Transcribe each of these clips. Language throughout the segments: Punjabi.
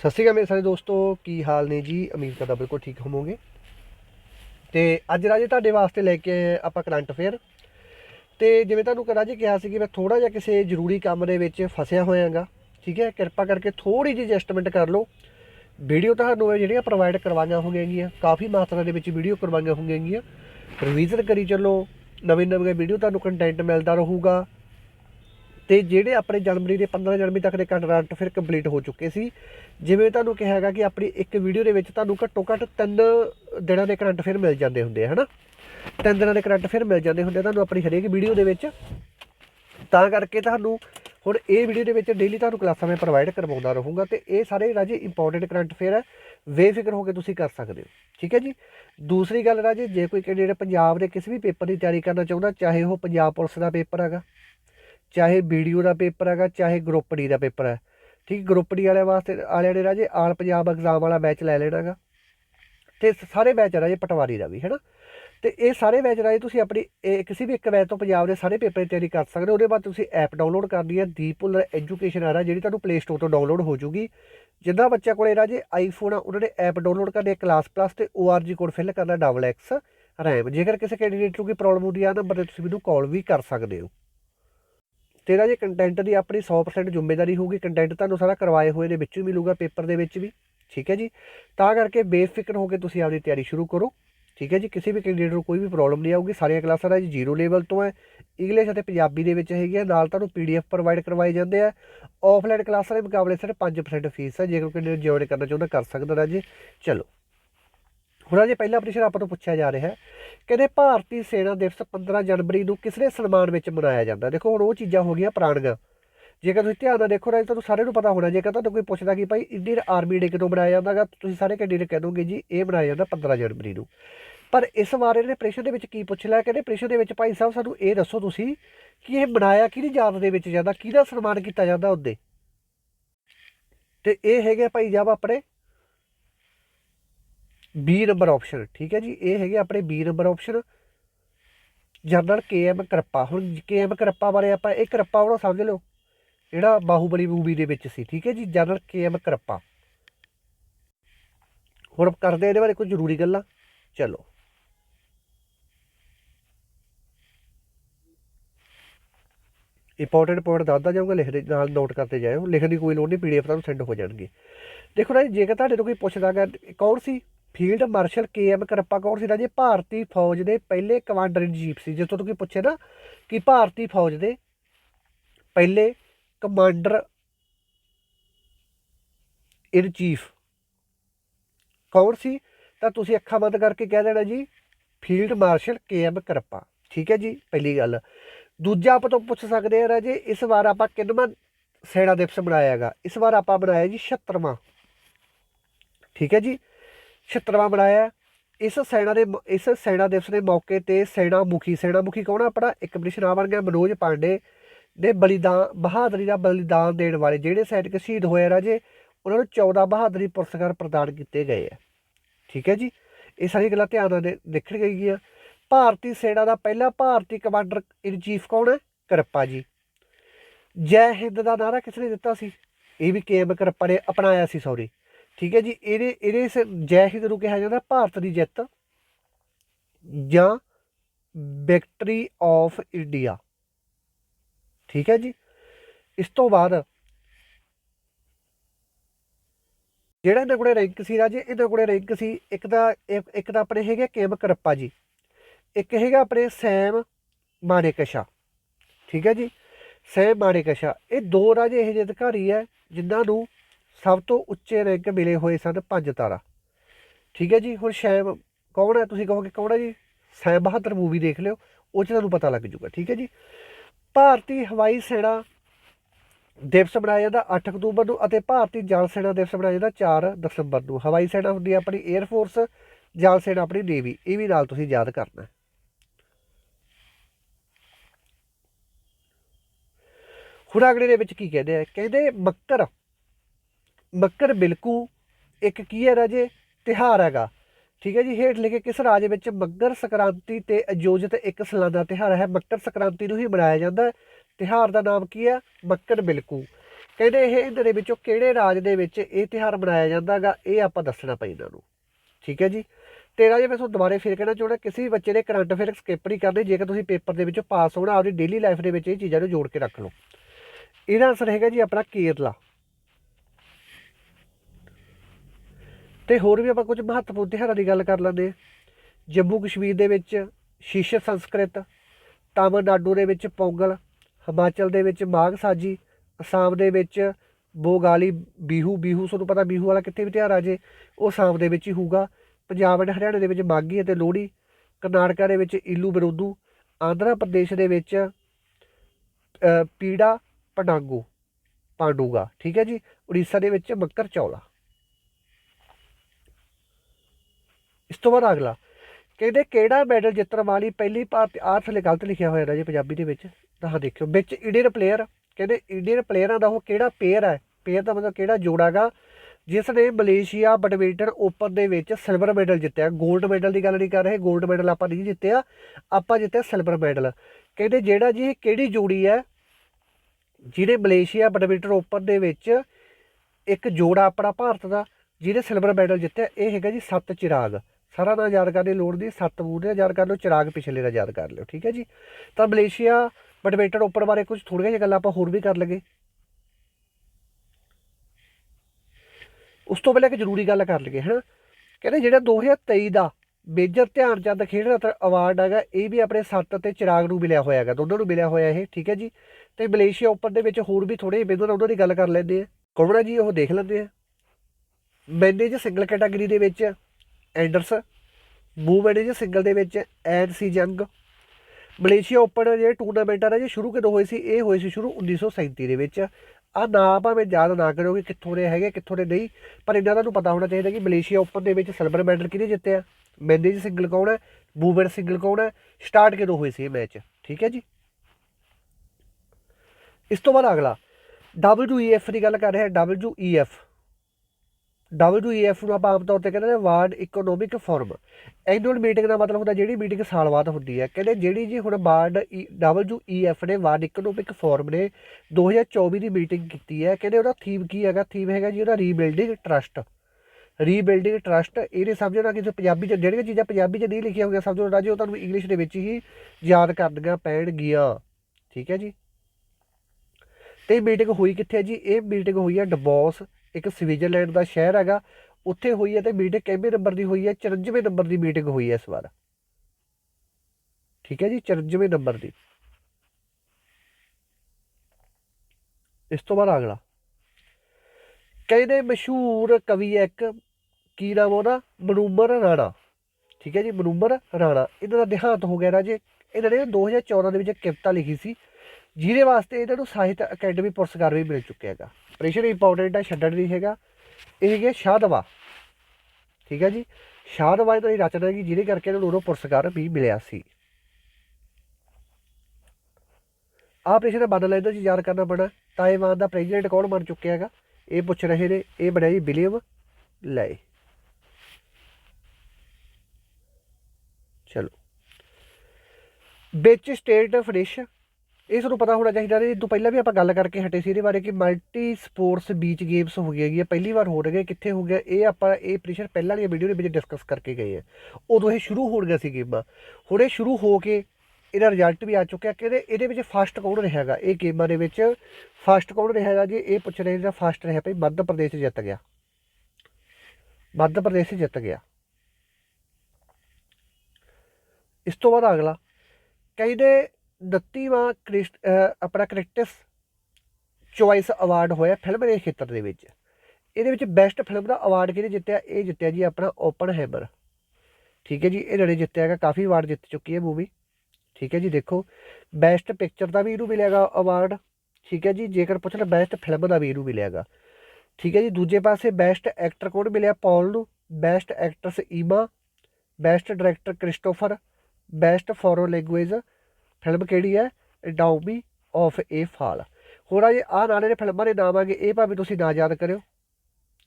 ਸਤਿ ਸ਼੍ਰੀ ਅਕਾਲ ਮੇਰੇ ਸਾਰੇ ਦੋਸਤੋ, ਕੀ ਹਾਲ ਨੇ ਜੀ? ਉਮੀਦ ਕਰਦਾ ਬਿਲਕੁਲ ਠੀਕ ਹੋਵੋਗੇ। ਤੇ ਅੱਜ ਰਾਜੇ ਤੁਹਾਡੇ ਵਾਸਤੇ ਲੈ ਕੇ ਆਏ ਆਪਾਂ ਕਰੰਟ ਅਫੇਅਰ। ਤੇ ਜਿਵੇਂ ਤੁਹਾਨੂੰ ਰਾਜੇ ਕਿਹਾ ਸੀ ਕਿ ਮੈਂ ਥੋੜਾ ਜਿਹਾ ਕਿਸੇ ਜ਼ਰੂਰੀ ਕੰਮ ਦੇ ਵਿੱਚ ਫਸਿਆ ਹੋਇਆਗਾ, ਠੀਕ ਹੈ? ਕਿਰਪਾ ਕਰਕੇ ਥੋੜੀ ਜਿਹੀ ਐਡਜਸਟਮੈਂਟ ਕਰ ਲਓ। ਵੀਡੀਓ ਤੁਹਾਨੂੰ ਜਿਹੜੀਆਂ ਪ੍ਰੋਵਾਈਡ ਕਰਵਾਈਆਂ ਹੋਣਗੀਆਂ ਕਾਫੀ ਮਾਤਰਾ ਦੇ ਵਿੱਚ ਵੀਡੀਓ ਕਰਵਾਈਆਂ ਹੋਣਗੀਆਂ ਰਿਵੀਜ਼ਨ ਕਰੀ ਚੱਲੋ। ਨਵੇਂ ਨਵੇਂ ਵੀਡੀਓ ਤੁਹਾਨੂੰ ਕੰਟੈਂਟ ਮਿਲਦਾ ਰਹੂਗਾ। ਤੇ ਜਿਹੜੇ ਆਪਣੇ ਜਨਵਰੀ ਦੇ 15 ਜਨਵਰੀ ਤੱਕ ਦੇ ਕੰਟਰੈਕਟ ਫਿਰ ਕੰਪਲੀਟ ਹੋ ਚੁੱਕੇ ਸੀ। ਜਿਵੇਂ ਤੁਹਾਨੂੰ ਕਿਹਾ ਹੈਗਾ ਕਿ ਆਪਣੀ ਇੱਕ ਵੀਡੀਓ ਦੇ ਵਿੱਚ ਤੁਹਾਨੂੰ ਘੱਟੋ ਘੱਟ ਤਿੰਨ ਦਿਨਾਂ ਦੇ ਕਰੰਟ ਫਿਰ ਮਿਲ ਜਾਂਦੇ ਹੁੰਦੇ ਆ, ਹਨਾ? ਤਿੰਨ ਦਿਨਾਂ ਦੇ ਕਰੰਟ ਫਿਰ ਮਿਲ ਜਾਂਦੇ ਹੁੰਦੇ ਆ ਤੁਹਾਨੂੰ ਆਪਣੀ ਹਰੇਕ ਵੀਡੀਓ ਦੇ ਵਿੱਚ। ਤਾਂ ਕਰਕੇ ਤੁਹਾਨੂੰ ਹੁਣ ਇਹ ਵੀਡੀਓ ਦੇ ਵਿੱਚ ਡੇਲੀ ਤੁਹਾਨੂੰ ਕਲਾਸਾਂ ਮੈਂ ਪ੍ਰੋਵਾਈਡ ਕਰਵਾਉਂਦਾ ਰਹੂੰਗਾ ਤੇ ਇਹ ਸਾਰੇ ਰਾਜੇ ਇੰਪੋਰਟੈਂਟ ਕਰੰਟ ਅਫੇਅਰ ਹੈ ਬੇਫਿਕਰ ਹੋ ਕੇ ਤੁਸੀਂ ਕਰ ਸਕਦੇ ਹੋ। ਠੀਕ ਹੈ ਜੀ? ਦੂਸਰੀ ਗੱਲ ਰਾਜੇ, ਜੇ ਕੋਈ ਕੈਂਡੀਡੇਟ ਪੰਜਾਬ ਦੇ ਕਿਸੇ ਵੀ ਪੇਪਰ ਦੀ ਤਿਆਰੀ ਕਰਨਾ ਚਾਹੁੰਦਾ, ਚਾਹੇ ਉਹ ਪੰਜਾਬ ਪੁਲਿਸ ਦਾ ਪੇਪਰ ਹੈਗਾ ਚਾਹੇ ਵੀਡੀਓ ਦਾ ਪੇਪਰ ਹੈਗਾ, ਚਾਹੇ ਗਰੁੱਪ ਡੀ ਦਾ ਪੇਪਰ ਹੈ। ਠੀਕ ਗਰੁੱਪ ਡੀ ਵਾਲਿਆਂ ਵਾਸਤੇ, ਵਾਲਿਆਂ ਨੇ ਰਾਜੇ ਆਲ ਪੰਜਾਬ ਐਗਜ਼ਾਮ ਵਾਲਾ ਬੈਚ ਲੈ ਲੈਣਾਗਾ ਤੇ ਸਾਰੇ ਬੈਚ ਰਾਜੇ ਪਟਵਾਰੀ ਦਾ ਵੀ, ਹੈਨਾ? ਤੇ ਇਹ ਸਾਰੇ ਬੈਚ ਰਾਜੇ ਤੁਸੀਂ ਆਪਣੀ, ਇਹ ਕਿਸੇ ਵੀ ਇੱਕ ਬੈਚ ਤੋਂ ਪੰਜਾਬ ਦੇ ਸਾਰੇ ਪੇਪਰ ਦੀ ਤਿਆਰੀ ਕਰ ਸਕਦੇ ਹੋ। ਉਹਦੇ ਬਾਅਦ ਤੁਸੀਂ ਐਪ ਡਾਊਨਲੋਡ ਕਰਨੀ ਹੈ ਦੀਪੁਲਰ ਐਜੂਕੇਸ਼ਨ ਆ ਜਿਹੜੀ ਤੁਹਾਨੂੰ ਪਲੇ ਸਟੋਰ ਤੋਂ ਡਾਊਨਲੋਡ ਹੋ ਜੂਗੀ। ਜਿੱਦਾਂ ਬੱਚਾ ਕੋਲੇ ਰਾਜੇ ਆਈਫੋਨ ਆ, ਉਹਨਾਂ ਨੇ ਐਪ ਡਾਊਨਲੋਡ ਕਰਨੀ ਹੈ ਕਲਾਸ ਪਲੱਸ ਤੇ ORG ਕੋਡ ਫਿਲ ਕਰਨਾ ਡਬਲ ਐਕਸ ਰੈਮ ਜੇਕਰ ਕਿਸੇ ਕੈਂਡੀਡੇਟ ਨੂੰ ਕੋਈ ਪ੍ਰੋਬਲਮ ਹੁੰਦੀ ਆ ਨੰਬਰ ਤੇ ਤੁਸੀਂ ਮੈਨੂੰ ਕਾਲ ਵੀ ਕਰ ਸਕਦੇ ਹੋ। ਤੇਰਾ ਜੇ ਕੰਟੈਂਟ ਦੀ ਆਪਣੀ 100% ਜ਼ਿੰਮੇਵਾਰੀ ਹੋਊਗੀ ਕੰਟੈਂਟ ਤੁਹਾਨੂੰ ਸਾਰਾ ਕਰਵਾਏ ਹੋਏ ਦੇ ਵਿੱਚ ਵੀ ਮਿਲੂਗਾ, ਪੇਪਰ ਦੇ ਵਿੱਚ ਵੀ, ਠੀਕ ਹੈ ਜੀ? ਤਾਂ ਕਰਕੇ ਬੇਫਿਕਰ ਹੋ ਕੇ ਤੁਸੀਂ ਆਪਣੀ ਤਿਆਰੀ ਸ਼ੁਰੂ ਕਰੋ, ਠੀਕ ਹੈ ਜੀ? ਕਿਸੇ ਵੀ ਕੈਂਡੀਡੇਟ ਨੂੰ ਕੋਈ ਵੀ ਪ੍ਰੋਬਲਮ ਨਹੀਂ ਆਊਗੀ, ਸਾਰੀਆਂ ਕਲਾਸਾਂ ਦਾ ਜੀ ਜ਼ੀਰੋ ਲੈਵਲ ਤੋਂ ਹੈ ਇੰਗਲਿਸ਼ ਅਤੇ ਪੰਜਾਬੀ ਦੇ ਵਿੱਚ ਹੈਗੀ ਹੈਗੀਆਂ, ਨਾਲ ਤੁਹਾਨੂੰ ਪੀਡੀਐਫ ਪ੍ਰੋਵਾਈਡ ਕਰਵਾਏ ਜਾਂਦੇ ਆ ਆਫਲਾਈਨ ਕਲਾਸਾਂ ਦੇ ਮੁਕਾਬਲੇ ਸਿਰਫ 5% ਫੀਸ ਹੈ, ਜੇਕਰ ਕੈਂਡੀਡੇਟ ਜੁਆਇਨ ਕਰਨਾ ਚਾਹੁੰਦਾ ਕਰ ਸਕਦਾ ਰਾਜੇ। ਚਲੋ। ਹੁਣ ਅਜੇ ਪਹਿਲਾ ਪ੍ਰਸ਼ਨ ਆਪਾਂ ਤੋਂ ਪੁੱਛਿਆ ਜਾ ਰਿਹਾ ਹੈ ਕਹਿੰਦੇ ਭਾਰਤੀ ਸੈਨਾ ਦਿਵਸ 15 ਜਨਵਰੀ ਨੂੰ ਕਿਸ ਦੇ ਸਨਮਾਨ ਵਿੱਚ ਮਨਾਇਆ ਜਾਂਦਾ ਦੇਖੋ, ਹੁਣ ਉਹ ਚੀਜ਼ਾਂ ਹੋ ਗਈਆਂ ਪੁਰਾਣੀਆਂ। ਜੇਕਰ ਤੁਸੀਂ ਧਿਆਨ ਨਾਲ ਦੇਖੋ ਨਾ ਤੁਹਾਨੂੰ ਸਾਰਿਆਂ ਨੂੰ ਪਤਾ ਹੋਣਾ, ਜੇਕਰ ਤੁਹਾਨੂੰ ਕੋਈ ਪੁੱਛਦਾ ਕਿ ਭਾਈ ਇੰਡੀਅਨ ਆਰਮੀ ਡੇ ਕਿਦੋਂ ਮਨਾਇਆ ਜਾਂਦਾਗਾ ਤੁਸੀਂ ਸਾਰੇ ਕੈਂਡੀਡੇਟ ਕਹਿ ਦੋਗੇ ਜੀ, ਇਹ ਮਨਾਇਆ ਜਾਂਦਾ 15 ਜਨਵਰੀ ਨੂੰ। ਪਰ ਇਸ ਵਾਰ ਇਹਨੇ ਪ੍ਰੇਸ਼ਨ ਦੇ ਵਿੱਚ ਕੀ ਪੁੱਛ ਲਿਆ? ਕਹਿੰਦੇ ਪ੍ਰੇਸ਼ਨ ਦੇ ਵਿੱਚ ਭਾਈ ਸਾਹਿਬ, ਸਾਨੂੰ ਇਹ ਦੱਸੋ ਤੁਸੀਂ ਕਿ ਇਹ ਮਨਾਇਆ ਕਿਹਦੀ ਯਾਦ ਦੇ ਵਿੱਚ ਜਾਂਦਾ, ਕਿਹਦਾ ਸਨਮਾਨ ਕੀਤਾ ਜਾਂਦਾ ਉਹਦੇ? ਤੇ ਇਹ ਹੈਗੇ ਭਾਈ ਸਾਹਿਬ ਆਪਣੇ ਬੀ ਨੰਬਰ ਆਪਸ਼ਨ ਠੀਕ ਹੈ ਜੀ? ਇਹ ਹੈਗੇ ਆਪਣੇ B number option general K M Cariappa. ਹੁਣ ਕੇ ਐਮ ਕਰੱਪਾ ਬਾਰੇ ਆਪਾਂ ਇਹ ਕਰੱਪਾ ਉਹਨੂੰ ਸਮਝ ਲਓ। ਜਿਹੜਾ ਬਾਹੂਬਲੀ ਮੂਵੀ ਦੇ ਵਿੱਚ ਸੀ, ਠੀਕ ਹੈ ਜੀ? General K M Cariappa. ਹੁਣ ਕਰਦੇ ਇਹਦੇ ਬਾਰੇ ਕੁਝ ਜ਼ਰੂਰੀ ਗੱਲਾਂ। ਚਲੋ। ਇੰਪੋਰਟੈਂਟ ਪੁਆਇੰਟ ਦੱਸਦਾ ਜਾਊਗਾ ਲਿਖਦੇ ਨਾਲ ਨੋਟ ਕਰਦੇ ਜਾਇਓ। ਲਿਖਣ ਦੀ ਕੋਈ ਲੋੜ ਨਹੀਂ ਪੀਡੀਐਫ ਤੁਹਾਨੂੰ ਸੈਂਡ ਹੋ ਜਾਣਗੇ। ਦੇਖੋ ਨਾ ਜੇਕਰ ਤੁਹਾਡੇ ਤੋਂ ਕੋਈ ਪੁੱਛਦਾ ਗਾ, ਕੌਣ ਸੀ? Field marshal K M Cariappa ਕੌਣ ਸੀ ਰਾਜੇ ਭਾਰਤੀ ਫੌਜ ਦੇ ਪਹਿਲੇ ਕਮਾਂਡਰ ਇਨ ਚੀਫ ਸੀ। ਜਿਸ ਤੋਂ ਤੁਸੀਂ ਪੁੱਛੇ ਨਾ ਕਿ ਭਾਰਤੀ ਫੌਜ ਦੇ ਪਹਿਲੇ ਕਮਾਂਡਰ ਇਨ ਚੀਫ ਕੌਣ ਸੀ, ਤਾਂ ਤੁਸੀਂ ਅੱਖਾਂ ਬੰਦ ਕਰਕੇ ਕਹਿ ਦੇਣਾ ਜੀ field marshal K M Cariappa. ਠੀਕ ਹੈ ਜੀ, ਪਹਿਲੀ ਗੱਲ। ਦੂਜਾ ਆਪਾਂ ਤੋਂ ਪੁੱਛ ਸਕਦੇ ਆ ਰਾਜੇ, ਇਸ ਵਾਰ ਆਪਾਂ ਕਿੰਨਵਾਂ ਸੈਨਾ ਦਿਵਸ ਮਨਾਇਆ ਹੈਗਾ? ਇਸ ਵਾਰ ਆਪਾਂ ਬਣਾਇਆ ਜੀ 76ਵਾਂ ਠੀਕ ਹੈ ਜੀ 76ਵਾਂ ਬਣਾਇਆ। ਇਸ ਸੈਨਾ ਦੇ ਇਸ ਸੈਨਾ ਦਿਵਸ ਦੇ ਮੌਕੇ ਤੇ ਸੈਨਾ ਮੁਖੀ ਸੈਨਾ ਮੁਖੀ ਕੌਣ ਆਪਣਾ? ਇੱਕ ਪ੍ਰਸ਼ਨ ਆ ਬਣ ਗਿਆ ਮਨੋਜ ਪਾਂਡੇ ਦੇ ਬਲੀਦਾਨ, ਬਹਾਦਰੀ ਦਾ ਬਲੀਦਾਨ ਦੇਣ ਵਾਲੇ ਜਿਹੜੇ ਸੈਨਿਕ ਸ਼ਹੀਦ ਹੋਏ ਰਾਜੇ, ਉਹਨਾਂ ਨੂੰ 14 ਬਹਾਦਰੀ ਪੁਰਸਕਾਰ ਪ੍ਰਦਾਨ ਕੀਤੇ ਗਏ ਆ। ਠੀਕ ਹੈ ਜੀ? ਇਹ ਸਾਰੀ ਗੱਲਾਂ ਧਿਆਨ ਨਾਲ ਦੇ- ਦੇਖਣ ਗਈਆਂ। ਭਾਰਤੀ ਸੈਨਾ ਦਾ ਪਹਿਲਾ ਭਾਰਤੀ ਕਮਾਂਡਰ ਇਨ ਚੀਫ ਕੌਣ ਹੈ? ਕਰਪਾ ਜੀ। ਜੈ ਹਿੰਦ ਦਾ ਨਾਰਾ ਕਿਸ ਨੇ ਦਿੱਤਾ ਸੀ? ਇਹ ਵੀ ਕੇਐਮ ਕਰਪਾ ਨੇ ਅਪਣਾਇਆ ਸੀ ਸੌਰੀ ਠੀਕ ਹੈ ਜੀ, ਇਹਦੇ ਇਹਦੇ ਇਸ ਜੈ ਹਿੰਦ ਨੂੰ ਕਿਹਾ ਜਾਂਦਾ ਭਾਰਤ ਦੀ ਜਿੱਤ ਜਾਂ ਵਿਕਟਰੀ ਆਫ ਇੰਡੀਆ ਠੀਕ ਹੈ ਜੀ, ਇਸ ਤੋਂ ਬਾਅਦ ਜਿਹੜਾ ਇਹਨਾਂ ਕੋਲੇ ਰੈਂਕ ਸੀ ਰਾਜੇ ਇਹਨਾਂ ਕੋਲੇ ਰੈਂਕ ਸੀ ਇੱਕ ਦਾ ਇੱਕ ਇੱਕ ਤਾਂ ਆਪਣੇ ਹੈਗੇ ਕੇਮ ਕਰੱਪਾ ਜੀ, ਇੱਕ ਹੈਗਾ ਆਪਣੇ ਸੈਮ ਮਾਨੇਕਸ਼ਾ। ਠੀਕ ਹੈ ਜੀ, ਸੈਮ ਮਾਨੇਕਸ਼ਾ, ਇਹ ਦੋ ਰਾਜੇ ਇਹੋ ਜਿਹੇ ਅਧਿਕਾਰੀ ਹੈ, ਜਿਨ੍ਹਾਂ ਨੂੰ ਸਭ ਤੋਂ ਉੱਚੇ ਰੈਂਕ ਮਿਲੇ ਹੋਏ ਸਨ ਪੰਜ ਤਾਰਾ। ਠੀਕ ਹੈ ਜੀ, ਹੁਣ ਸੈਮ ਕੌਣ ਹੈ ਤੁਸੀਂ ਕਹੋਗੇ ਕੌਣ ਹੈ ਜੀ? ਸੈਮ ਬਹਾਦਰ ਮੂਵੀ ਦੇਖ ਲਿਓ, ਉਹ 'ਚ ਤੁਹਾਨੂੰ ਪਤਾ ਲੱਗ ਜੂਗਾ ਠੀਕ ਹੈ ਜੀ। ਭਾਰਤੀ ਹਵਾਈ ਸੈਨਾ ਦਿਵਸ ਮਨਾਇਆ ਜਾਂਦਾ 8 ਅਕਤੂਬਰ ਨੂੰ ਅਤੇ ਭਾਰਤੀ ਜਲ ਸੈਨਾ ਦਿਵਸ ਮਨਾਇਆ ਜਾਂਦਾ 4 ਦਸੰਬਰ ਨੂੰ। ਹਵਾਈ ਸੈਨਾ ਹੁੰਦੀ ਹੈ ਆਪਣੀ 에ਅਰ ਫੋਰਸ ਜਲ ਸੈਨਾ ਆਪਣੀ ਨੇਵੀ ਇਹ ਵੀ ਨਾਲ ਤੁਸੀਂ ਯਾਦ ਕਰਨਾ। ਹੁਣ ਅਗਲੇ ਦੇ ਵਿੱਚ ਕੀ ਕਹਿੰਦੇ ਆ? ਕਹਿੰਦੇ ਮੱਕਰ ਮੱਕਰ ਬਿਲਕੂ ਇੱਕ ਕੀ ਹੈ ਰਾਜੇ? ਤਿਹਾਰ ਹੈਗਾ। ਠੀਕ ਹੈ ਜੀ, ਹੇਠ ਲਿਖੇ ਕਿਸ ਰਾਜ ਵਿੱਚ ਮੱਕਰ ਸੰਕ੍ਰਾਂਤੀ ਤੇ ਆਯੋਜਿਤ ਇੱਕ ਸਾਲਾਨਾ ਤਿਹਾਰ ਹੈ? ਮੱਕਰ ਸੰਕ੍ਰਾਂਤੀ ਨੂੰ ਹੀ ਮਨਾਇਆ ਜਾਂਦਾ ਹੈ। ਤਿਹਾਰ ਦਾ ਨਾਮ ਕੀ ਹੈ? ਮੱਕਰ ਬਿਲਕੂ। ਕਹਿੰਦੇ ਇਹ ਇਹਨਾਂ ਦੇ ਵਿੱਚੋਂ ਕਿਹੜੇ ਰਾਜ ਦੇ ਵਿੱਚ ਇਹ ਤਿਉਹਾਰ ਮਨਾਇਆ ਜਾਂਦਾਗਾ ਇਹ ਆਪਾਂ ਦੱਸਣਾ ਪਈ ਇਹਨਾਂ ਨੂੰ। ਠੀਕ ਹੈ ਜੀ। ਤੇ ਰਾਜੇ, ਮੈਂ ਤੁਹਾਨੂੰ ਦੁਬਾਰੇ ਫਿਰ ਕਹਿਣਾ ਚਾਹੁੰਦਾ, ਕਿਸੇ ਵੀ ਬੱਚੇ ਨੇ ਕਰੰਟ ਅਫੇਅਰ ਸਕਿਪ ਨਹੀਂ ਕਰਨੇ, ਜੇਕਰ ਤੁਸੀਂ ਪੇਪਰ ਦੇ ਵਿੱਚੋਂ ਪਾਸ ਹੋਣਾ, ਆਪਣੀ ਡੇਲੀ ਲਾਈਫ ਦੇ ਵਿੱਚ ਇਹ ਚੀਜ਼ਾਂ ਨੂੰ ਜੋੜ ਕੇ ਰੱਖ ਲਓ। ਇਹਦਾ ਆਨਸਰ ਹੈਗਾ ਜੀ ਆਪਣਾ ਕੇਰਲਾ। ਤੇ ਹੋਰ ਵੀ ਆਪਾਂ ਕੁਝ ਮਹੱਤਵਪੂਰਨ ਤਿਉਹਾਰਾਂ ਦੀ ਗੱਲ ਕਰ ਲੈਂਦੇ ਹਾਂ। ਜੰਮੂ ਕਸ਼ਮੀਰ ਦੇ ਵਿੱਚ ਸ਼ੀਸ਼ ਸੰਸਕ੍ਰਿਤ, ਤਾਮਿਲਨਾਡੂ ਦੇ ਵਿੱਚ ਪੋਂਗਲ, ਹਿਮਾਚਲ ਦੇ ਵਿੱਚ ਮਾਘ ਸਾਜੀ, ਅਸਾਮ ਦੇ ਵਿੱਚ ਬੋਗਾਲੀ, ਬੀਹੂ ਬੀਹੂ, ਤੁਹਾਨੂੰ ਪਤਾ ਬੀਹੂ ਵਾਲਾ ਕਿੱਥੇ ਵੀ ਤਿਉਹਾਰ ਆ ਜੇ, ਉਹ ਅਸਾਮ ਦੇ ਵਿੱਚ ਹੀ ਹੋਊਗਾ। ਪੰਜਾਬ ਐਂਡ ਹਰਿਆਣਾ ਦੇ ਵਿੱਚ ਮਾਘੀ ਅਤੇ ਲੋਹੜੀ, ਕਰਨਾਟਕਾ ਦੇ ਵਿੱਚ ਇਲੂ ਬਰੂਦੂ, ਆਂਧਰਾ ਪ੍ਰਦੇਸ਼ ਦੇ ਵਿੱਚ ਪੀੜਾ, ਪਡਾਂਗੂ, ਪਾਂਡੂਗਾ, ਠੀਕ ਹੈ ਜੀ? ਉੜੀਸਾ ਦੇ ਵਿੱਚ ਮੱਕਰ ਚੌਲਾ। ਇਸ ਤੋਂ ਬਾਅਦ ਅਗਲਾ, ਕਹਿੰਦੇ ਕਿਹੜਾ ਮੈਡਲ ਜਿੱਤਣ ਵਾਲੀ ਪਹਿਲੀ ਭਾਰਤੀ ਆਹ ਥੱਲੇ ਗਲਤ ਲਿਖਿਆ ਹੋਇਆ ਰਾਜੇ ਪੰਜਾਬੀ ਦੇ ਵਿੱਚ? ਤਾਂ ਆਹ ਦੇਖਿਓ, ਵਿੱਚ ਇੰਡੀਅਨ ਪਲੇਅਰ ਕਹਿੰਦੇ ਇੰਡੀਅਨ ਪਲੇਅਰਾਂ ਦਾ ਉਹ ਕਿਹੜਾ ਪੇਅਰ ਹੈ? ਪੇਅਰ ਦਾ ਮਤਲਬ ਕਿਹੜਾ ਜੋੜਾਗਾ ਜਿਸ ਨੇ ਮਲੇਸ਼ੀਆ ਬੈਡਮਿੰਟਨ ਓਪਨ ਦੇ ਵਿੱਚ ਸਿਲਵਰ ਮੈਡਲ ਜਿੱਤਿਆ। 골ਡ ਮੈਡਲ ਦੀ ਗੱਲ ਨਹੀਂ ਕਰ ਰਹੇ 골ਡ ਮੈਡਲ ਆਪਾਂ ਨਹੀਂ ਜਿੱਤਿਆ, ਆਪਾਂ ਜਿੱਤਿਆ ਸਿਲਵਰ ਮੈਡਲ ਕਹਿੰਦੇ ਜਿਹੜਾ ਜੀ ਕਿਹੜੀ ਜੋੜੀ ਹੈ? ਜਿਹਨੇ ਮਲੇਸ਼ੀਆ ਬੈਡਮਿੰਟਨ ਓਪਨ ਦੇ ਵਿੱਚ ਇੱਕ ਜੋੜਾ ਆਪਣਾ ਭਾਰਤ ਦਾ, ਜਿਹਨੇ ਸਿਲਵਰ ਮੈਡਲ ਜਿੱਤਿਆ, ਇਹ ਹੈਗਾ ਜੀ ਸੱਤ ਚਿਰਾਗ। ਸਾਰਾ ਨਾ ਯਾਦ ਕਰਨ ਦੀ ਲੋੜ ਨਹੀਂ ਸੱਤ ਮੂਹਰੇ ਯਾਦ ਕਰ ਲਓ, ਚਿਰਾਗ ਪਿਛਲੇ ਦਾ ਯਾਦ ਕਰ ਲਿਓ, ਠੀਕ ਹੈ ਜੀ? ਤਾਂ ਮਲੇਸ਼ੀਆ, ਬੈਡਮਿੰਟਨ ਓਪਨ ਬਾਰੇ ਕੁਝ ਥੋੜੀਆਂ ਜਿਹੀਆਂ ਗੱਲਾਂ ਆਪਾਂ ਹੋਰ ਵੀ ਕਰ ਲਗੇ ਉਸ ਤੋਂ ਪਹਿਲਾਂ ਇੱਕ ਜ਼ਰੂਰੀ ਗੱਲ ਕਰ ਲਈਏ, ਹਨਾ? ਕਹਿੰਦੇ ਜਿਹੜਾ 2023 ਦਾ ਮੇਜਰ ਧਿਆਨ ਚੰਦ ਖੇਡ ਰਤਨ ਅਵਾਰਡ ਹੈਗਾ, ਇਹ ਵੀ ਆਪਣੇ ਸੱਤ ਤੇ ਚਿਰਾਗ ਨੂੰ ਮਿਲਿਆ ਹੋਇਆ ਹੈਗਾ, ਦੋਨਾਂ ਨੂੰ ਮਿਲਿਆ ਹੋਇਆ ਇਹ, ਠੀਕ ਹੈ ਜੀ? ਤੇ ਮਲੇਸ਼ੀਆ ਓਪਨ ਦੇ ਵਿੱਚ ਹੋਰ ਵੀ ਥੋੜੇ ਬਿੰਦੂ ਉਹਨਾਂ ਦੀ ਗੱਲ ਕਰ ਲੈਂਦੇ ਆ। ਕੌਣ ਜੀ? ਉਹ ਦੇਖ ਲੈਂਦੇ ਆ। ਮੈਨੇਜ ਸਿੰਗਲ ਕੈਟਾਗਰੀ ਦੇ ਵਿੱਚ ਐਂਡਰਸ, ਮੂਵ ਮੈਨੇਜ ਸਿੰਗਲ ਦੇ ਵਿੱਚ ਐਨ ਸੀ ਜੰਗ, ਮਲੇਸ਼ੀਆ ਓਪਨ ਜਿਹੜੇ ਟੂਰਨਾਮੈਂਟ ਆ ਜੀ ਸ਼ੁਰੂ ਕਦੋਂ ਹੋਏ ਸੀ? ਇਹ ਹੋਏ ਸੀ ਸ਼ੁਰੂ 1937 ਦੇ ਵਿੱਚ। ਆ ਨਾ ਭਾਵੇਂ ਯਾਦ ਨਾ ਕਰੋ ਕਿ ਕਿੱਥੋਂ ਦੇ ਹੈਗੇ, ਕਿੱਥੋਂ ਦੇ ਨਹੀਂ, ਪਰ ਇਹਨਾਂ ਦਾ ਨੂੰ ਪਤਾ ਹੋਣਾ ਚਾਹੀਦਾ ਕਿ ਮਲੇਸ਼ੀਆ ਓਪਨ ਦੇ ਵਿੱਚ ਸਿਲਵਰ ਮੈਡਲ ਕਿਹਨੇ ਜਿੱਤਿਆ? ਮੈਨੇਜ ਸਿੰਗਲ ਕੌਣ ਹੈ? ਮੂਵਮੈਂਟ ਸਿੰਗਲ ਕੌਣ ਹੈ? ਸਟਾਰਟ ਕਦੋਂ ਹੋਏ ਸੀ ਇਹ ਮੈਚ ਠੀਕ ਹੈ ਜੀ? ਇਸ ਤੋਂ ਬਾਅਦ ਅਗਲਾ WEF ਦੀ ਗੱਲ ਕਰ ਰਹੇ ਹਾਂ WEF WEF ਨੂੰ ਆਪਾਂ ਆਮ ਤੌਰ ਤੇ ਕਹਿੰਦੇ ਨੇ world economic forum annual meeting ਦਾ ਮਤਲਬ ਹੁੰਦਾ ਜਿਹੜੀ ਮੀਟਿੰਗ ਸਾਲ ਬਾਅਦ ਹੁੰਦੀ ਹੈ। ਕਹਿੰਦੇ ਜਿਹੜੀ ਜੀ ਹੁਣ ਵਰਲਡ e, WEF ਨੇ ਵਰਲਡ ਇਕਨੋਮਿਕ ਫੋਰਮ ਨੇ 2024 ਦੀ ਮੀਟਿੰਗ ਕੀਤੀ ਹੈ। ਕਹਿੰਦੇ ਉਹਦਾ ਥੀਮ ਕੀ ਹੈਗਾ? ਥੀਮ ਹੈਗਾ ਜੀ ਉਹਦਾ ਰੀਬਿਲਡਿੰਗ ਟਰਸਟ ਰੀਬਿਲਡਿੰਗ ਟਰਸਟ ਇਹਨੇ ਸਮਝਣਾ ਕਿ ਜੋ ਪੰਜਾਬੀ ਚ ਜਿਹੜੀਆਂ ਚੀਜ਼ਾਂ ਪੰਜਾਬੀ ਚ ਨਹੀਂ ਲਿਖੀਆਂ ਹੋਈਆਂ ਸਮਝੋ ਜੀ ਉਹ ਤੁਹਾਨੂੰ ਇੰਗਲਿਸ਼ ਦੇ ਵਿੱਚ ਹੀ ਯਾਦ ਕਰਨੀਆਂ ਪੈਣਗੀਆਂ। ਠੀਕ ਹੈ ਜੀ? ਤੇ ਮੀਟਿੰਗ ਹੋਈ ਕਿੱਥੇ ਜੀ? ਇਹ ਮੀਟਿੰਗ ਹੋਈ ਹੈ ਡਬੋਸ ਇੱਕ ਸਵਿਟਜ਼ਰਲੈਂਡ ਦਾ ਸ਼ਹਿਰ ਹੈਗਾ, ਉੱਥੇ ਹੋਈ ਹੈ ਤੇ ਮੀਟਿੰਗ ਕਿੰਨੇ ਨੰਬਰ ਦੀ ਹੋਈ ਹੈ? 54ਵੇਂ ਨੰਬਰ ਦੀ ਮੀਟਿੰਗ ਹੋਈ ਹੈ ਇਸ ਵਾਰ। ਠੀਕ ਹੈ ਜੀ 54ਵੇਂ ਨੰਬਰ ਦੀ। ਇਸ ਤੋਂ ਬਾਅਦ ਅਗਲਾ। ਕਹਿੰਦੇ ਮਸ਼ਹੂਰ ਕਵੀ ਹੈ ਇੱਕ, ਕੀ ਨਾਮ ਉਹਦਾ? ਮਨੂਮਰ ਰਾਣਾ। ਠੀਕ ਹੈ ਜੀ, ਮਨੂਮਰ ਰਾਣਾ। ਇਹਨਾਂ ਦਾ ਦੇਹਾਂਤ ਹੋ ਗਿਆ ਰਾਜੇ। ਇਹਨਾਂ ਨੇ 2014 ਦੇ ਵਿੱਚ ਇੱਕ ਕਵਿਤਾ ਲਿਖੀ ਸੀ, ਜਿਹਦੇ ਵਾਸਤੇ ਇਹਨਾਂ ਨੂੰ ਸਾਹਿਤ ਅਕੈਡਮੀ ਪੁਰਸਕਾਰ ਵੀ ਮਿਲ ਚੁੱਕਿਆ ਹੈਗਾ। ਪ੍ਰੈਸ਼ਰ ਇੰਪੋਰਟੈਂਟ ਹੈ ਛੱਡਣ ਨਹੀਂ ਹੈਗਾ। ਇਹ ਹੈਗੇ ਸ਼ਾਦਵਾ ਠੀਕ ਹੈ ਜੀ? ਸ਼ਾਦਵਾ ਇਹਨਾਂ ਦੀ ਰਚਨਾ ਹੈਗੀ ਜਿਹਦੇ ਕਰਕੇ ਇਹਨਾਂ ਨੂੰ ਉਹ ਪੁਰਸਕਾਰ ਵੀ ਮਿਲਿਆ ਸੀ। ਆਹ ਪ੍ਰੈਸ਼ਰ ਬਦਲ ਲੈਂਦਾ ਜੀ ਯਾਦ ਕਰਨਾ ਬਣਾ ਤਾਇਵਾਨ ਦਾ ਪ੍ਰੈਜ਼ੀਡੈਂਟ ਕੌਣ ਬਣ ਚੁੱਕਿਆ ਹੈਗਾ? ਇਹ ਪੁੱਛ ਰਹੇ ਨੇ, ਇਹ ਬਣਿਆ ਜੀ ਵਿਲੀਅਮ ਲੈ ਚਲੋ। ਵਿੱਚ ਸਟੇਟ ਫਿਨਿਸ਼ ਇਹ ਤੁਹਾਨੂੰ ਪਤਾ ਹੋਣਾ ਚਾਹੀਦਾ ਇਹ ਤੋਂ ਪਹਿਲਾਂ ਵੀ ਆਪਾਂ ਗੱਲ ਕਰਕੇ ਹਟੇ ਸੀ ਇਹਦੇ ਬਾਰੇ ਕਿ ਮਲਟੀ ਸਪੋਰਟਸ ਬੀਚ ਗੇਮਸ ਹੋ ਗਈ ਹੈਗੀ ਪਹਿਲੀ ਵਾਰ ਹੋ ਰਹੇ ਕਿੱਥੇ ਹੋ ਗਿਆ, ਇਹ ਆਪਾਂ ਇਹ ਪ੍ਰੀਸ਼ਰ ਪਹਿਲਾਂ ਵਾਲੀ ਵੀਡੀਓ ਦੇ ਵਿੱਚ ਡਿਸਕਸ ਕਰਕੇ ਗਏ ਆ। ਉਦੋਂ ਇਹ ਸ਼ੁਰੂ ਹੋ ਗਿਆ ਸੀ ਗੇਮਾਂ। ਹੁਣ ਇਹ ਸ਼ੁਰੂ ਹੋ ਕੇ ਇਹਦਾ ਰਿਜ਼ਲਟ ਵੀ ਆ ਚੁੱਕਿਆ ਕਿ ਇਹਦੇ ਵਿੱਚ ਫਾਸਟ ਕੌਣ ਰਿਹਾਗਾ ਇਹ ਗੇਮਾਂ ਦੇ ਵਿੱਚ ਫਾਸਟ ਕੌਣ ਰਿਹਾਗਾ ਜੀ ਇਹ ਪੁੱਛ ਰਹੇ ਜਿਹੜਾ ਫਾਸਟ ਰਿਹਾ, ਭਈ ਮੱਧ ਪ੍ਰਦੇਸ਼ ਜਿੱਤ ਗਿਆ। ਮੱਧ ਪ੍ਰਦੇਸ਼ ਜਿੱਤ ਗਿਆ। ਇਸ ਤੋਂ ਬਾਅਦ ਅਗਲਾ, ਕਹਿੰਦੇ 29ਵਾਂ ਕ੍ਰਿਸਟ ਆਪਣਾ ਕ੍ਰਿਟਿਕਸ ਚੋਇਸ ਅਵਾਰਡ ਹੋਇਆ ਫਿਲਮ ਦੇ ਖੇਤਰ ਦੇ ਵਿੱਚ। ਇਹਦੇ ਵਿੱਚ ਬੈਸਟ ਫਿਲਮ ਦਾ ਅਵਾਰਡ ਕਿਹਨੇ ਜਿੱਤਿਆ? ਇਹ ਜਿੱਤਿਆ ਜੀ ਆਪਣਾ ਓਪਨ ਹੈਮਰ ਠੀਕ ਹੈ ਜੀ ਇਹਨਾਂ ਨੇ ਜਿੱਤਿਆ ਹੈਗਾ, ਕਾਫੀ ਅਵਾਰਡ ਜਿੱਤ ਚੁੱਕੀ ਹੈ ਮੂਵੀ ਠੀਕ ਹੈ ਜੀ, ਦੇਖੋ ਬੈਸਟ ਪਿਕਚਰ ਦਾ ਵੀ ਇਹਨੂੰ ਮਿਲੇਗਾ ਅਵਾਰਡ ਠੀਕ ਹੈ ਜੀ, ਜੇਕਰ ਪੁੱਛਣਾ ਬੈਸਟ ਫਿਲਮ ਦਾ ਵੀ ਇਹਨੂੰ ਮਿਲੇਗਾ ਠੀਕ ਹੈ ਜੀ, ਦੂਜੇ ਪਾਸੇ ਬੈਸਟ ਐਕਟਰ ਕੋਣ ਮਿਲਿਆ? ਪੌਲ ਨੂੰ। Best actress Emma best director Christopher best foreign language film ਕਿਹੜੀ ਹੈ? ਡਾਊਮੀ ਆਫ ਏ ਫਾਲ ਹੋਰ ਆ ਜੇ, ਆਹ ਨਾਲੇ ਦੇ ਫਿਲਮਾਂ ਦੇ ਨਾਮ ਆਗੇ ਇਹ ਭਾਵੇਂ ਤੁਸੀਂ ਨਾ ਯਾਦ ਕਰਿਓ।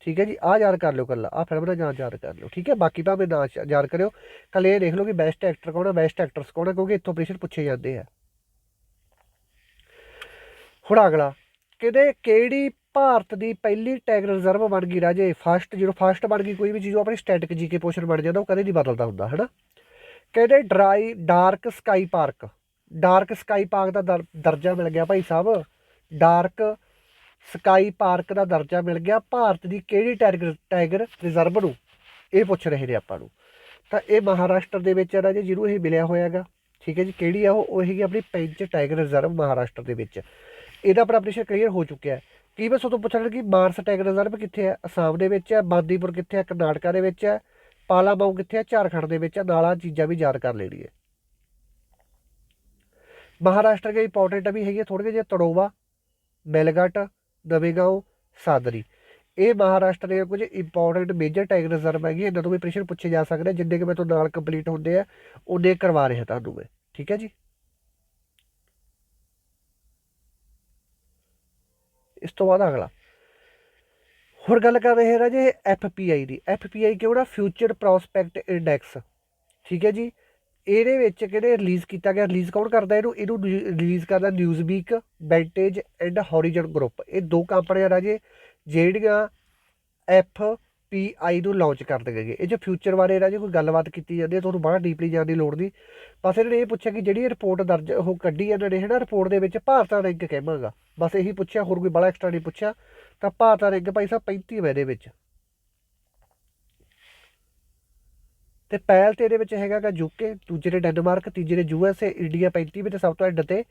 ਠੀਕ ਹੈ ਜੀ, ਆਹ ਯਾਦ ਕਰ ਲਿਓ ਕੱਲਾ ਆਹ ਫਿਲਮ ਦਾ ਨਾਮ ਯਾਦ ਕਰ ਲਿਓ, ਠੀਕ ਹੈ? ਬਾਕੀ ਭਾਵੇਂ ਨਾ ਸ਼- ਯਾਦ ਕਰਿਓ ਕੱਲ ਇਹ ਦੇਖ ਲਓ ਕਿ ਬੈਸਟ ਐਕਟਰ ਕੌਣ ਹੈ ਬੈਸਟ ਐਕਟਰਸ ਕੌਣ ਹੈ ਕਿਉਂਕਿ ਇੱਥੋਂ ਪ੍ਰੈਸ਼ਨ ਪੁੱਛੇ ਜਾਂਦੇ ਆ। ਹੁਣ ਅਗਲਾ ਕਹਿੰਦੇ ਕਿਹੜੀ ਭਾਰਤ ਦੀ ਪਹਿਲੀ ਟੈਗ ਰਿਜ਼ਰਵ ਬਣ ਗਈ ਰਾਜੇ? ਫਸਟ ਜਦੋਂ ਫਸਟ ਬਣ ਗਈ, ਕੋਈ ਵੀ ਚੀਜ਼ ਉਹ ਆਪਣੀ ਸਟੈਟਿਕ ਜੀਕੇ ਪੋਸ਼ਨ ਬਣ ਜਾਂਦਾ, ਉਹ ਕਦੇ ਨਹੀਂ ਬਦਲਦਾ ਹੁੰਦਾ, ਹੈਨਾ? ਕਹਿੰਦੇ dry dark sky park dark sky park ਦਾ ਦਰ- ਦਰਜਾ ਮਿਲ ਗਿਆ ਭਾਈ ਸਾਹਿਬ। ਡਾਰਕ ਸਕਾਈ ਪਾਰਕ ਦਾ ਦਰਜਾ ਮਿਲ ਗਿਆ ਭਾਰਤ ਦੀ ਕਿਹੜੀ ਟਾਈਗਰ ਟਾਈਗਰ ਰਿਜ਼ਰਵ ਨੂੰ? ਇਹ ਪੁੱਛ ਰਹੇ ਨੇ ਆਪਾਂ ਨੂੰ। ਤਾਂ ਇਹ ਮਹਾਰਾਸ਼ਟਰ ਦੇ ਵਿੱਚ ਹੈ ਜੀ, ਜਿਹਨੂੰ ਇਹ ਮਿਲਿਆ ਹੋਇਆਗਾ ਠੀਕ ਹੈ ਜੀ, ਕਿਹੜੀ ਆ ਉਹ ਉਹ ਹੈਗੀ ਆਪਣੀ ਪੈਂਚ ਟਾਈਗਰ ਰਿਜ਼ਰਵ ਮਹਾਰਾਸ਼ਟਰ ਦੇ ਵਿੱਚ। ਇਹਦਾ ਆਪਣਾ ਪ੍ਰਸ਼ਨ ਕਲੀਅਰ ਹੋ ਚੁੱਕਿਆ ਹੈ। ਕੀ ਬਸ ਤੋਂ ਪੁੱਛਣ ਕਿ ਮਾਨਸ ਟਾਈਗਰ ਰਿਜ਼ਰਵ ਕਿੱਥੇ ਹੈ? ਅਸਾਮ ਦੇ ਵਿੱਚ ਹੈ, ਬਾਂਦੀਪੁਰ ਕਿੱਥੇ ਹੈ, ਕਰਨਾਟਕਾ ਦੇ ਵਿੱਚ ਹੈ, ਪਾਲਾਮਾਊ ਕਿੱਥੇ ਹੈ, ਝਾਰਖੰਡ ਦੇ ਵਿੱਚ ਹੈ, ਨਾਲਾ ਚੀਜ਼ਾਂ ਵੀ ਯਾਦ ਕਰ ਲੈਣੀ ਹੈ ਮਹਾਰਾਸ਼ਟਰ ਦੇ ਇੰਪੋਰਟੈਂਟ ਵੀ ਹੈਗੀ ਥੋੜੇ ਜਿਹੇ ਤੜੋਵਾ, ਮੈਲਗਟ ਨਵੇਗਾঁও ਸਾਦਰੀ। ਇਹ ਮਹਾਰਾਸ਼ਟਰ ਦੇ ਕੁਝ ਇੰਪੋਰਟੈਂਟ ਮੇਜਰ ਟਾਈਗਰ ਰਿਜ਼ਰਵ ਹੈਗੀ ਇਹਨਾਂ ਤੋਂ ਵੀ ਪ੍ਰਸ਼ਨ ਪੁੱਛੇ ਜਾ ਸਕਦੇ ਜਿੰਨੇ ਕਿ ਮੈਂ ਤੋਂ ਨਾਲ ਕੰਪਲੀਟ ਹੁੰਦੇ ਆ, ਉਹਨੇ ਕਰਵਾ ਰਿਹਾ ਤੁਹਾਨੂੰ ਮੈਂ। ਠੀਕ ਹੈ ਜੀ? ਇਸ ਤੋਂ ਬਾਅਦ ਅਗਲਾ। ਹੋਰ ਗੱਲ ਕਰ ਰਹੇ ਹਾਂ ਰਾਜੇ ਐਫਪੀਆਈ ਦੀ। ਐਫਪੀਆਈ ਕਿਹੜਾ? ਫਿਊਚਰ ਪ੍ਰੋਸਪੈਕਟ ਇੰਡੈਕਸ ਠੀਕ ਹੈ ਜੀ? ਇਹਦੇ ਵਿੱਚ ਕਿਹੜੇ ਰਿਲੀਜ਼ ਕੀਤਾ ਗਿਆ? ਰਿਲੀਜ਼ ਕੌਣ ਕਰਦਾ? ਇਹਨੂੰ ਇਹਨੂੰ ਰਿਲੀਜ਼ ਕਰਦਾ Newsweek week and Horizon group ਇਹ ਦੋ ਕੰਪਨੀਆਂ ਰਾਜੇ, ਜਿਹੜੀਆਂ ਐਫ ਪੀ ਆਈ ਨੂੰ ਲਾਂਚ ਕਰ ਦੇਣਗੇ ਇਹ ਜੋ ਫਿਊਚਰ ਬਾਰੇ ਰਾਜੇ ਕੋਈ ਗੱਲਬਾਤ ਕੀਤੀ ਜਾਂਦੀ ਹੈ, ਤੁਹਾਨੂੰ ਬੜਾ ਡੀਪਲੀ ਜਾਣ ਦੀ ਲੋੜ ਨਹੀਂ। ਬਸ ਇਹਨਾਂ ਨੇ ਇਹ ਪੁੱਛਿਆ ਕਿ ਜਿਹੜੀ ਰਿਪੋਰਟ ਦਰਜ, ਉਹ ਕੱਢੀ ਇਹਨਾਂ ਨੇ ਹੈ ਨਾ ਰਿਪੋਰਟ ਦੇ ਵਿੱਚ ਭਾਰਤ ਦਾ ਰੈਂਕ ਕਹਿਵਾਂਗਾ ਬਸ ਇਹੀ ਪੁੱਛਿਆ, ਹੋਰ ਕੋਈ ਬੜਾ ਐਕਸਟਰਾ ਨਹੀਂ ਪੁੱਛਿਆ। ਤਾਂ ਭਾਰਤ ਦਾ ਰੈਂਕ ਭਾਈ ਸਾਹਿਬ 35 ਹੈ ਦੇ ਵਿੱਚ। ਤੇ ਪਹਿਲ ਤੇ ਇਹਦੇ ਵਿੱਚ ਹੈਗਾ ਗਾ ਯੂਕੇ, ਦੂਜੇ ਨੇ ਡੈਨਮਾਰਕ, ਤੀਜੇ ਨੇ ਯੂਐਸਏ, ਇੰਡੀਆ 35 ਤੇ ਸਭ ਤੋਂ ਐਂਡ ਤੇ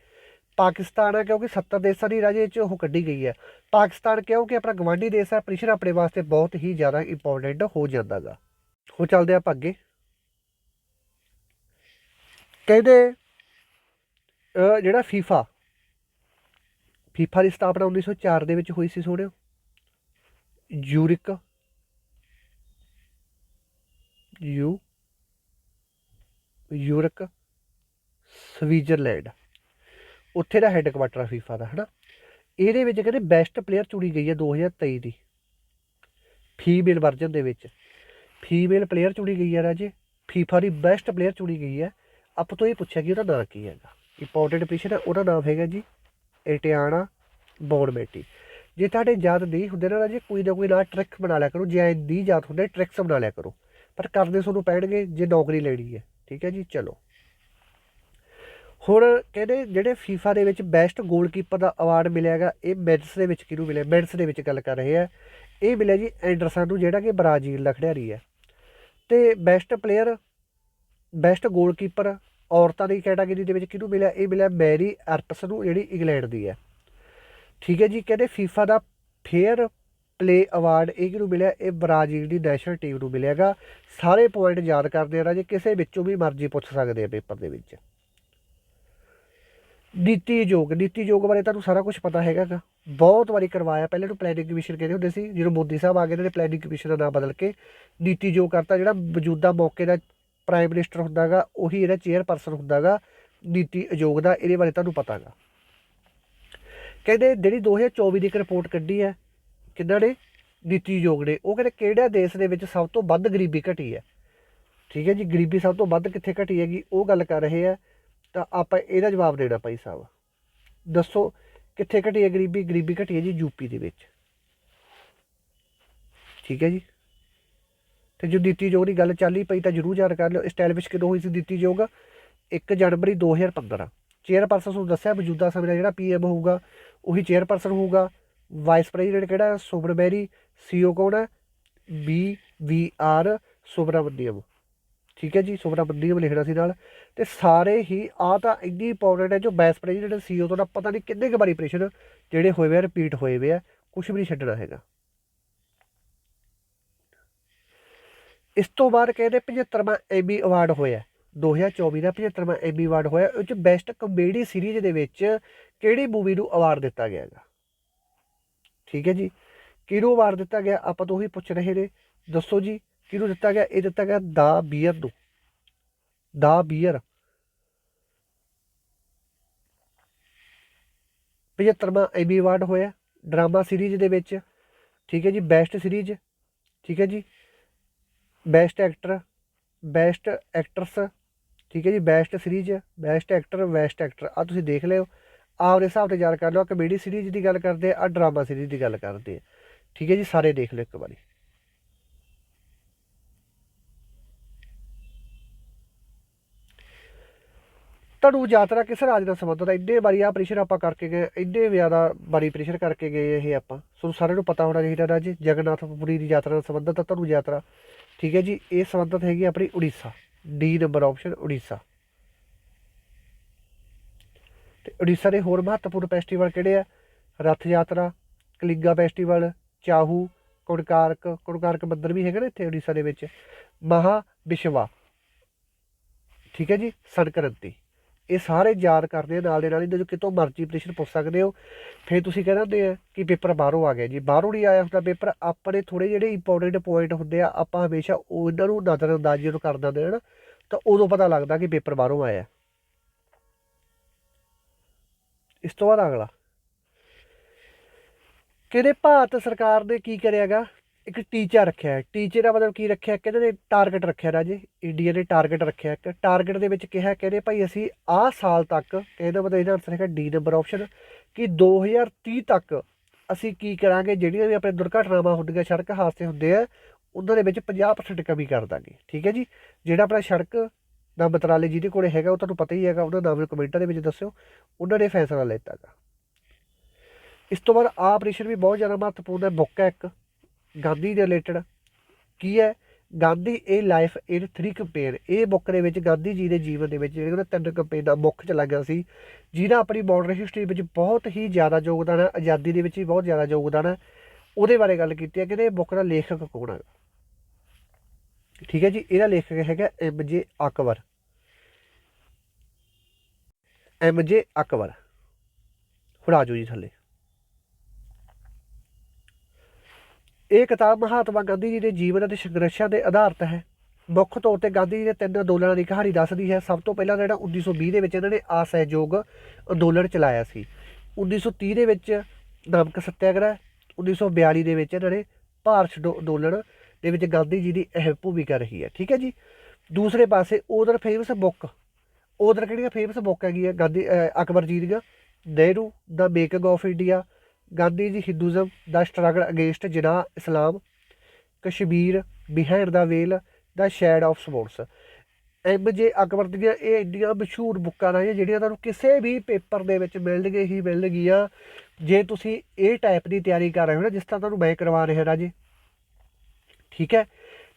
ਪਾਕਿਸਤਾਨ ਹੈ ਕਿਉਂਕਿ 70 ਦੇਸ਼ਾਂ ਦੀ ਰਾਜੇ ਚ ਉਹ ਕੱਢੀ ਗਈ ਹੈ। ਪਾਕਿਸਤਾਨ ਕਿਉਂਕਿ ਆਪਣਾ ਗਵਾਂਢੀ ਦੇਸ਼ ਹੈ ਪ੍ਰੀਸ਼ਰ ਆਪਣੇ ਵਾਸਤੇ ਬਹੁਤ ਹੀ ਜ਼ਿਆਦਾ ਇੰਪੋਰਟੈਂਟ ਹੋ ਜਾਂਦਾਗਾ ਹੋ ਚੱਲਦੇ ਆਪਾਂ ਅੱਗੇ। ਕਹਿੰਦੇ ਜਿਹੜਾ ਫੀਫਾ ਫੀਫਾ ਦੀ ਸਥਾਪਨਾ 1904 ਦੇ ਵਿੱਚ ਹੋਈ ਸੀ ਸੋਹਣਿਓ ਯੂਰਿਕ, ਯੂ ਯੂਰਕ, ਸਵਿਟਜ਼ਰਲੈਂਡ। ਉੱਥੇ ਦਾ ਹੈੱਡਕੁਆਟਰ ਆ ਫੀਫਾ ਦਾ, ਹਨਾ? ਇਹਦੇ ਵਿੱਚ ਕਹਿੰਦੇ ਬੈਸਟ ਪਲੇਅਰ ਚੁਣੀ ਗਈ ਹੈ 2023 ਦੀ। ਫੀਮੇਲ ਵਰਜਨ ਦੇ ਵਿੱਚ। ਫੀਮੇਲ ਪਲੇਅਰ ਚੁਣੀ ਗਈ ਹੈ ਰਾਜੇ। ਫੀਫਾ ਦੀ ਬੈਸਟ ਪਲੇਅਰ ਚੁਣੀ ਗਈ ਹੈ। ਆਪਾਂ ਤੋਂ ਇਹ ਪੁੱਛਿਆ ਕਿ ਉਹਦਾ ਨਾਮ ਕੀ ਹੈਗਾ? ਇੰਪੋਰਟੈਂਟ ਪਿਛਨ ਹੈ, ਉਹਦਾ ਨਾਮ ਹੈਗਾ ਜੀ ਏਟਿਆਨਾ ਬੌਨਮੇਟੀ ਜੇ ਤੁਹਾਡੇ ਯਾਦ ਨਹੀਂ ਹੁੰਦੇ ਨਾ ਰਾਜੇ, ਕੋਈ ਨਾ ਕੋਈ ਨਾ ਟ੍ਰਿਕ ਬਣਾ ਲਿਆ ਕਰੋ। ਜੇ ਐ ਨਹੀਂ ਯਾਦ ਹੁੰਦੇ ਟ੍ਰਿਕਸ ਬਣਾ ਲਿਆ ਕਰੋ। ਪਰ ਕਰਦੇ ਤੁਹਾਨੂੰ ਪੈਣਗੇ ਜੇ ਨੌਕਰੀ ਲੈਣੀ ਹੈ। ਠੀਕ ਹੈ ਜੀ, ਚਲੋ। ਹੁਣ ਕਹਿੰਦੇ ਜਿਹੜੇ ਫੀਫਾ ਦੇ ਵਿੱਚ ਬੈਸਟ ਗੋਲਕੀਪਰ ਦਾ ਅਵਾਰਡ ਮਿਲਿਆਗਾ ਇਹ ਮੈਨਸ ਦੇ ਵਿੱਚ ਕਿਹਨੂੰ ਮਿਲਿਆ? ਮੈਨਸ ਦੇ ਵਿੱਚ ਗੱਲ ਕਰ ਰਹੇ ਆ। ਇਹ ਮਿਲਿਆ ਜੀ ਐਂਡਰਸਨ ਨੂੰ, ਜਿਹੜਾ ਕਿ ਬ੍ਰਾਜ਼ੀਲ ਦਾ ਖਿਡਾਰੀ ਹੈ। ਤੇ ਬੈਸਟ ਪਲੇਅਰ ਬੈਸਟ ਗੋਲਕੀਪਰ ਔਰਤਾਂ ਦੀ ਕੈਟਾਗਰੀ ਦੇ ਵਿੱਚ ਕਿਹਨੂੰ ਮਿਲਿਆ? ਇਹ ਮਿਲਿਆ ਮੈਰੀ ਅਰਪਸ ਨੂੰ, ਜਿਹੜੀ ਇੰਗਲੈਂਡ ਦੀ ਹੈ। ਠੀਕ ਹੈ ਜੀ, ਕਹਿੰਦੇ ਫੀਫਾ ਦਾ ਫੇਅਰ ਪਲੇ ਅਵਾਰਡ ਇਹ ਕਿਹਨੂੰ ਮਿਲਿਆ? ਇਹ ਬ੍ਰਾਜ਼ੀਲ ਦੀ ਨੈਸ਼ਨਲ ਟੀਮ ਨੂੰ ਮਿਲਿਆਗਾ ਸਾਰੇ ਪੁਆਇੰਟ ਯਾਦ ਕਰਦੇ ਆ ਰਾਜੇ, ਕਿਸੇ ਵਿੱਚੋਂ ਵੀ ਮਰਜ਼ੀ ਪੁੱਛ ਸਕਦੇ ਆ ਪੇਪਰ ਦੇ ਵਿੱਚ। ਨੀਤੀ ਯੋਗ ਨੀਤੀ ਯੋਗ ਬਾਰੇ ਤੁਹਾਨੂੰ ਸਾਰਾ ਕੁਝ ਪਤਾ ਹੈਗਾ ਗਾ। ਬਹੁਤ ਵਾਰੀ ਕਰਵਾਇਆ, ਪਹਿਲੇ ਨੂੰ ਪਲੈਨਿੰਗ ਕਮਿਸ਼ਨ ਕਹਿੰਦੇ ਹੁੰਦੇ ਸੀ, ਜਦੋਂ ਮੋਦੀ ਸਾਹਿਬ ਆ ਗਏ ਇਹਨਾਂ ਨੇ ਪਲੈਨਿੰਗ ਕਮਿਸ਼ਨ ਦਾ ਨਾਮ ਬਦਲ ਕੇ ਨੀਤੀ ਯੋਗ ਕਰਤਾ, ਜਿਹੜਾ ਮੌਜੂਦਾ ਮੌਕੇ ਦਾ ਪ੍ਰਾਈਮ ਮਿਨਿਸਟਰ ਹੁੰਦਾਗਾ ਉਹੀ ਇਹਦਾ ਚੇਅਰਪਰਸਨ ਹੁੰਦਾਗਾ ਨੀਤੀ ਆਯੋਗ ਦਾ, ਇਹਦੇ ਬਾਰੇ ਤੁਹਾਨੂੰ ਪਤਾਗਾ ਕਹਿੰਦੇ ਜਿਹੜੀ 2024 ਦੀ ਇੱਕ ਰਿਪੋਰਟ ਕੱਢੀ ਹੈ ਕਿੱਦਾਂ ਨੇ ਨੀਤੀ ਆਯੋਗ ਨੇ? ਉਹ ਕਹਿੰਦੇ ਕਿਹੜਾ ਦੇਸ਼ ਦੇ ਵਿੱਚ ਸਭ ਤੋਂ ਵੱਧ ਗਰੀਬੀ ਘਟੀ ਹੈ? ਠੀਕ ਹੈ ਜੀ, ਗਰੀਬੀ ਸਭ ਤੋਂ ਵੱਧ ਕਿੱਥੇ ਘਟੀ ਹੈਗੀ? ਉਹ ਗੱਲ ਕਰ ਰਹੇ ਆ, ਤਾਂ ਆਪਾਂ ਇਹਦਾ ਜਵਾਬ ਦੇਣਾ ਭਾਈ ਸਾਹਿਬ। ਦੱਸੋ, ਕਿੱਥੇ ਘਟੀ ਹੈ ਗਰੀਬੀ? ਗਰੀਬੀ ਘਟੀ ਹੈ ਜੀ ਯੂਪੀ ਦੇ ਵਿੱਚ। ਠੀਕ ਹੈ ਜੀ? ਤੇ ਜੋ ਨੀਤੀ ਆਯੋਗ ਦੀ ਗੱਲ ਚੱਲੀ ਪਈ, ਤਾਂ ਜਰੂਰ ਯਾਦ ਕਰ ਲਿਓ ਐਸਟੈਬਲਿਸ਼ ਕਦੋਂ ਹੋਈ ਸੀ ਨੀਤੀ ਆਯੋਗ 1 ਜਨਵਰੀ 2015 ਚੇਅਰਪਰਸਨ ਨੂੰ ਦੱਸਿਆ, ਮੌਜੂਦਾ ਸਮੇਂ ਦਾ ਜਿਹੜਾ ਪੀਐਮ ਹੋਊਗਾ, ਉਹੀ ਚੇਅਰਪਰਸਨ ਹੋਊਗਾ। ਵਾਈਸ ਪ੍ਰੈਜ਼ੀਡੈਂਟ ਕਿਹੜਾ? ਸੁਬਰਮੈਰੀ ਸੀਓ ਕੌਣ ਹੈ? B V R Subrahmanyam. ਠੀਕ ਹੈ ਜੀ, ਸੁਬਰਾਮਨੀਅਮ ਲਿਖਣਾ ਸੀ ਨਾਲ। ਤੇ ਸਾਰੇ ਹੀ ਆ ਤਾਂ ਇੰਨੀ ਇੰਪੋਰਟੈਂਟ ਹੈ ਜੋ ਵਾਈਸ ਪ੍ਰੈਜ਼ੀਡੈਂਟ ਸੀਓ ਤੋਂ ਨਾ ਪਤਾ ਨਹੀਂ ਕਿੰਨੇ ਕੁ ਵਾਰੀ ਪ੍ਰੈਸ਼ਨ ਜਿਹੜੇ ਹੋਏ ਵੇ ਆ ਰਿਪੀਟ ਹੋਏ ਵੇ ਆ ਕੁਝ ਵੀ ਨਹੀਂ ਛੱਡਣਾ ਹੈਗਾ। ਇਸ ਤੋਂ ਬਾਅਦ ਕਹਿੰਦੇ 75ਵਾਂ ਐਮੀ ਅਵਾਰਡ ਹੋਇਆ। 2024 ਦਾ 75ਵਾਂ ਐਮੀ ਅਵਾਰਡ ਹੋਇਆ। ਉਹ ਚ ਬੈਸਟ ਕਮੇਡੀ ਸੀਰੀਜ਼ ਦੇ ਵਿੱਚ ਕਿਹੜੀ ਮੂਵੀ ਨੂੰ ਅਵਾਰਡ ਦਿੱਤਾ ਗਿਆ ਹੈਗਾ? ਠੀਕ ਹੈ ਜੀ। ਕਿਹਨੂੰ ਅਵਾਰਡ ਦਿੱਤਾ ਗਿਆ, ਆਪਾਂ ਤੋਂ ਉਹੀ ਪੁੱਛ ਰਹੇ ਨੇ। ਦੱਸੋ ਜੀ ਕਿਹਨੂੰ ਦਿੱਤਾ ਗਿਆ? ਇਹ ਦਿੱਤਾ ਗਿਆ ਦਾ ਬੀਅਰ ਨੂੰ। The bear. 75ਵਾਂ ਐਮੀ ਅਵਾਰਡ ਹੋਇਆ, ਡਰਾਮਾ ਸੀਰੀਜ਼ ਦੇ ਵਿੱਚ। ਠੀਕ ਹੈ ਜੀ, ਬੈਸਟ ਸੀਰੀਜ਼। ਠੀਕ ਹੈ ਜੀ, ਬੈਸਟ ਐਕਟਰ, ਬੈਸਟ ਐਕਟਰਸ। ਠੀਕ ਹੈ ਜੀ, best series, best actor best actor. ਆ ਤੁਸੀਂ ਦੇਖ ਲਿਓ। ਆਪਦੇ ਹਿਸਾਬ ਤੇ ਯਾਦ ਕਰ ਲਓ ਕਮੇਡੀ ਸੀਰੀਜ਼ ਦੀ ਗੱਲ ਕਰਦੇ ਆ ਡਰਾਮਾ ਸੀਰੀਜ਼ ਦੀ ਗੱਲ ਕਰਦੇ ਆ। ਠੀਕ ਹੈ ਜੀ, ਸਾਰੇ ਦੇਖ ਲਓ ਇੱਕ ਵਾਰੀ। ਤੁਹਾਨੂੰ ਯਾਤਰਾ ਕਿਸ ਰਾਜ ਨਾਲ ਸੰਬੰਧਿਤ ਹੈ ਇੰਨੇ ਵਾਰੀ ਆ ਪ੍ਰੈਸ਼ਰ ਆਪਾਂ ਕਰਕੇ ਗਏ, ਇੰਨੇ ਜ਼ਿਆਦਾ ਵਾਰੀ ਪ੍ਰੇਸ਼ਰ ਕਰਕੇ ਗਏ ਇਹ ਆਪਾਂ। ਤੁਹਾਨੂੰ ਸਾਰਿਆਂ ਨੂੰ ਪਤਾ ਹੋਣਾ ਚਾਹੀਦਾ ਰਾਜ, ਜਗਨਨਾਥਪੁਰੀ ਦੀ ਯਾਤਰਾ ਨਾਲ ਸੰਬੰਧਿਤ ਹੈ ਤੁਹਾਨੂੰ ਯਾਤਰਾ। ਠੀਕ ਹੈ ਜੀ, ਇਹ ਸੰਬੰਧਿਤ ਹੈਗੀ ਆਪਣੀ Odisha D number option Odisha. ਤੇ ਉੜੀਸਾ ਦੇ ਹੋਰ ਮਹੱਤਵਪੂਰਨ ਫੈਸਟੀਵਲ ਕਿਹੜੇ ਆ? ਰੱਥ ਯਾਤਰਾ, ਕਲਿੰਗਾ ਫੈਸਟੀਵਲ ਚਾਹੂ, ਕੁੜਕਾਰਕ ਕੁੜਕਾਰਕ ਮੰਦਰ ਵੀ ਹੈਗਾ ਨਾ ਇੱਥੇ ਉੜੀਸਾ ਦੇ ਵਿੱਚ। ਮਹਾ ਵਿਸ਼ਵਾ। ਠੀਕ ਹੈ ਜੀ ਸੰਕ੍ਰਾਂਤੀ ਇਹ ਸਾਰੇ ਯਾਦ ਕਰਦੇ ਆ, ਨਾਲ ਦੇ ਨਾਲ ਇਹਨਾਂ ਜੋ ਕਿਤੋਂ ਮਰਜ਼ੀ ਪ੍ਰਸ਼ਨ ਪੁੱਛ ਸਕਦੇ ਹੋ, ਫਿਰ ਤੁਸੀਂ ਕਹਿੰਦੇ ਆ ਕਿ ਪੇਪਰ ਬਾਹਰੋਂ ਆ ਗਿਆ ਜੀ। ਬਾਹਰੋਂ ਨਹੀਂ ਆਇਆ ਹੁੰਦਾ ਪੇਪਰ, ਆਪਣੇ ਥੋੜੇ ਜਿਹੜੇ ਇੰਪੋਰਟੈਂਟ ਪੁਆਇੰਟ ਹੁੰਦੇ ਆ, ਆਪਾਂ ਹਮੇਸ਼ਾ ਉਹ ਇਹਨਾਂ ਨੂੰ ਨਜ਼ਰਅੰਦਾਜ਼ੀ ਨੂੰ ਕਰ ਦਿੰਦੇ ਆ ਨਾ, ਤਾਂ ਉਦੋਂ ਪਤਾ ਲੱਗਦਾ ਕਿ ਪੇਪਰ ਬਾਹਰੋਂ ਆਇਆ। ਇਸ ਤੋਂ ਬਾਅਦ ਅਗਲਾ। ਕਹਿੰਦੇ ਭਾਰਤ ਸਰਕਾਰ ਨੇ ਕੀ ਕਰਿਆਗਾ ਇੱਕ ਟੀਚਾ ਰੱਖਿਆ। ਹੈ ਟੀਚਰ ਦਾ ਮਤਲਬ ਕੀ ਰੱਖਿਆ? ਕਹਿੰਦੇ ਨੇ ਟਾਰਗੇਟ ਰੱਖਿਆ ਰਾਜੇ। ਇੰਡੀਆ ਨੇ ਟਾਰਗੇਟ ਰੱਖਿਆ। ਇੱਕ ਟਾਰਗੇਟ ਦੇ ਵਿੱਚ ਕਿਹਾ, ਕਹਿੰਦੇ ਭਾਈ ਅਸੀਂ ਆਹ ਸਾਲ ਤੱਕ, ਕਹਿੰਦਾ ਮਤਲਬ ਇਹਦਾ ਆਨਸਰ ਹੈਗਾ ਡੀ ਨੰਬਰ ਆਪਸ਼ਨ ਕਿ 2030 ਤੱਕ ਅਸੀਂ ਕੀ ਕਰਾਂਗੇ? ਜਿਹੜੀਆਂ ਵੀ ਆਪਣੇ ਦੁਰਘਟਨਾਵਾਂ ਹੁੰਦੀਆਂ, ਸੜਕ ਹਾਦਸੇ ਹੁੰਦੇ ਆ, ਉਹਨਾਂ ਦੇ ਵਿੱਚ 50% ਕਮੀ ਕਰ ਦਾਂਗੇ। ਠੀਕ ਹੈ ਜੀ? ਜਿਹੜਾ ਆਪਣਾ ਸੜਕ ਨਾ ਮੰਤਰਾਲੇ ਜਿਹਦੇ ਕੋਲੇ ਹੈਗਾ, ਉਹ ਤੁਹਾਨੂੰ ਪਤਾ ਹੀ ਹੈਗਾ, ਉਹਨਾਂ ਨਾਮ ਕਮੈਂਟਾਂ ਦੇ ਵਿੱਚ ਦੱਸਿਓ, ਉਹਨਾਂ ਨੇ ਫੈਸਲਾ ਲਿੱਤਾ ਗਾ। ਇਸ ਤੋਂ ਬਾਅਦ ਆਹ ਆਪਰੇਸ਼ਨ ਵੀ ਬਹੁਤ ਜ਼ਿਆਦਾ ਮਹੱਤਵਪੂਰਨ ਹੈ, ਬੁੱਕ ਹੈ ਇੱਕ ਗਾਂਧੀ ਦੇ ਰਿਲੇਟਡ। ਕੀ ਹੈ? ਗਾਂਧੀ, ਇਹ ਲਾਈਫ ਇਨ 3 ਕੰਪੇਨ ਇਹ ਬੁੱਕ ਦੇ ਵਿੱਚ ਗਾਂਧੀ ਜੀ ਦੇ ਜੀਵਨ ਦੇ ਵਿੱਚ ਜਿਹੜੇ ਉਹਨਾਂ ਤਿੰਨ ਕੰਪੇਨ ਦਾ ਮੁੱਖ ਚਲਾ ਗਿਆ ਸੀ, ਜਿਹਦਾ ਆਪਣੀ ਮਾਡਰਨ ਹਿਸਟਰੀ ਵਿੱਚ ਬਹੁਤ ਹੀ ਜ਼ਿਆਦਾ ਯੋਗਦਾਨ ਹੈ, ਆਜ਼ਾਦੀ ਦੇ ਵਿੱਚ ਵੀ ਬਹੁਤ ਜ਼ਿਆਦਾ ਯੋਗਦਾਨ ਹੈ, ਉਹਦੇ ਬਾਰੇ ਗੱਲ ਕੀਤੀ ਹੈ ਕਿ ਇਹ ਬੁੱਕ ਦਾ ਲੇਖਕ ਕੌਣ ਹੈ ਠੀਕ ਹੈ ਜੀ, ਇਹਦਾ ਲੇਖਕ ਹੈਗਾ M J Akbar. M J Akbar. ਹੁਣ ਆ ਜਾਓ ਜੀ ਥੱਲੇ। ਇਹ ਕਿਤਾਬ ਮਹਾਤਮਾ ਗਾਂਧੀ ਜੀ ਦੇ ਜੀਵਨ ਅਤੇ ਸੰਘਰਸ਼ਾਂ ਦੇ ਆਧਾਰਿਤ ਹੈ। ਮੁੱਖ ਤੌਰ ਤੇ ਗਾਂਧੀ ਜੀ ਦੇ ਤਿੰਨ ਅੰਦੋਲਨਾਂ ਦੀ ਕਹਾਣੀ ਦੱਸਦੀ ਹੈ। ਸਭ ਤੋਂ ਪਹਿਲਾਂ ਤਾਂ ਜਿਹੜਾ 1920 ਦੇ ਵਿੱਚ ਇਹਨਾਂ ਨੇ ਅਸਹਿਯੋਗ ਅੰਦੋਲਨ ਚਲਾਇਆ ਸੀ। 1930 ਦੇ ਵਿੱਚ ਨਮਕ ਸੱਤਿਆਗ੍ਰਹਿ 1942 ਦੇ ਵਿੱਚ ਇਹਨਾਂ ਨੇ ਭਾਰਤ ਛੱਡੋ ਅੰਦੋਲਨ ਦੇ ਵਿੱਚ ਗਾਂਧੀ ਜੀ ਦੀ ਅਹਿਮ ਭੂਮਿਕਾ ਰਹੀ ਹੈ। ਠੀਕ ਹੈ ਜੀ? ਦੂਸਰੇ ਪਾਸੇ ਉਧਰ ਫੇਮਸ ਬੁੱਕ ਉਧਰ ਕਿਹੜੀਆਂ ਫੇਮਸ ਬੁੱਕ ਹੈਗੀ ਹੈ ਗਾਂਧੀ ਅਕਬਰ ਜੀ ਦੀਆਂ। ਨਹਿਰੂ ਦਾ making of India Gandhi ji Hinduism the struggle against Jinnah Islam. Kashmir Bihar the vale the shade of sports M J Akbar ਦੀਆਂ ਇਹ ਇੰਡੀਆਂ ਮਸ਼ਹੂਰ ਬੁੱਕਾਂ ਨੇ ਜਿਹੜੀਆਂ ਤੁਹਾਨੂੰ ਕਿਸੇ ਵੀ ਪੇਪਰ ਦੇ ਵਿੱਚ ਮਿਲਣਗੇ ਹੀ ਮਿਲਣਗੀਆਂ। ਜੇ ਤੁਸੀਂ ਇਹ ਟਾਈਪ ਦੀ ਤਿਆਰੀ ਕਰ ਰਹੇ ਹੋ ਨਾ, ਜਿਸ ਤਰ੍ਹਾਂ ਤੁਹਾਨੂੰ ਮੈਂ ਕਰਵਾ ਰਿਹਾ ਰਾਜੇ ਠੀਕ ਹੈ?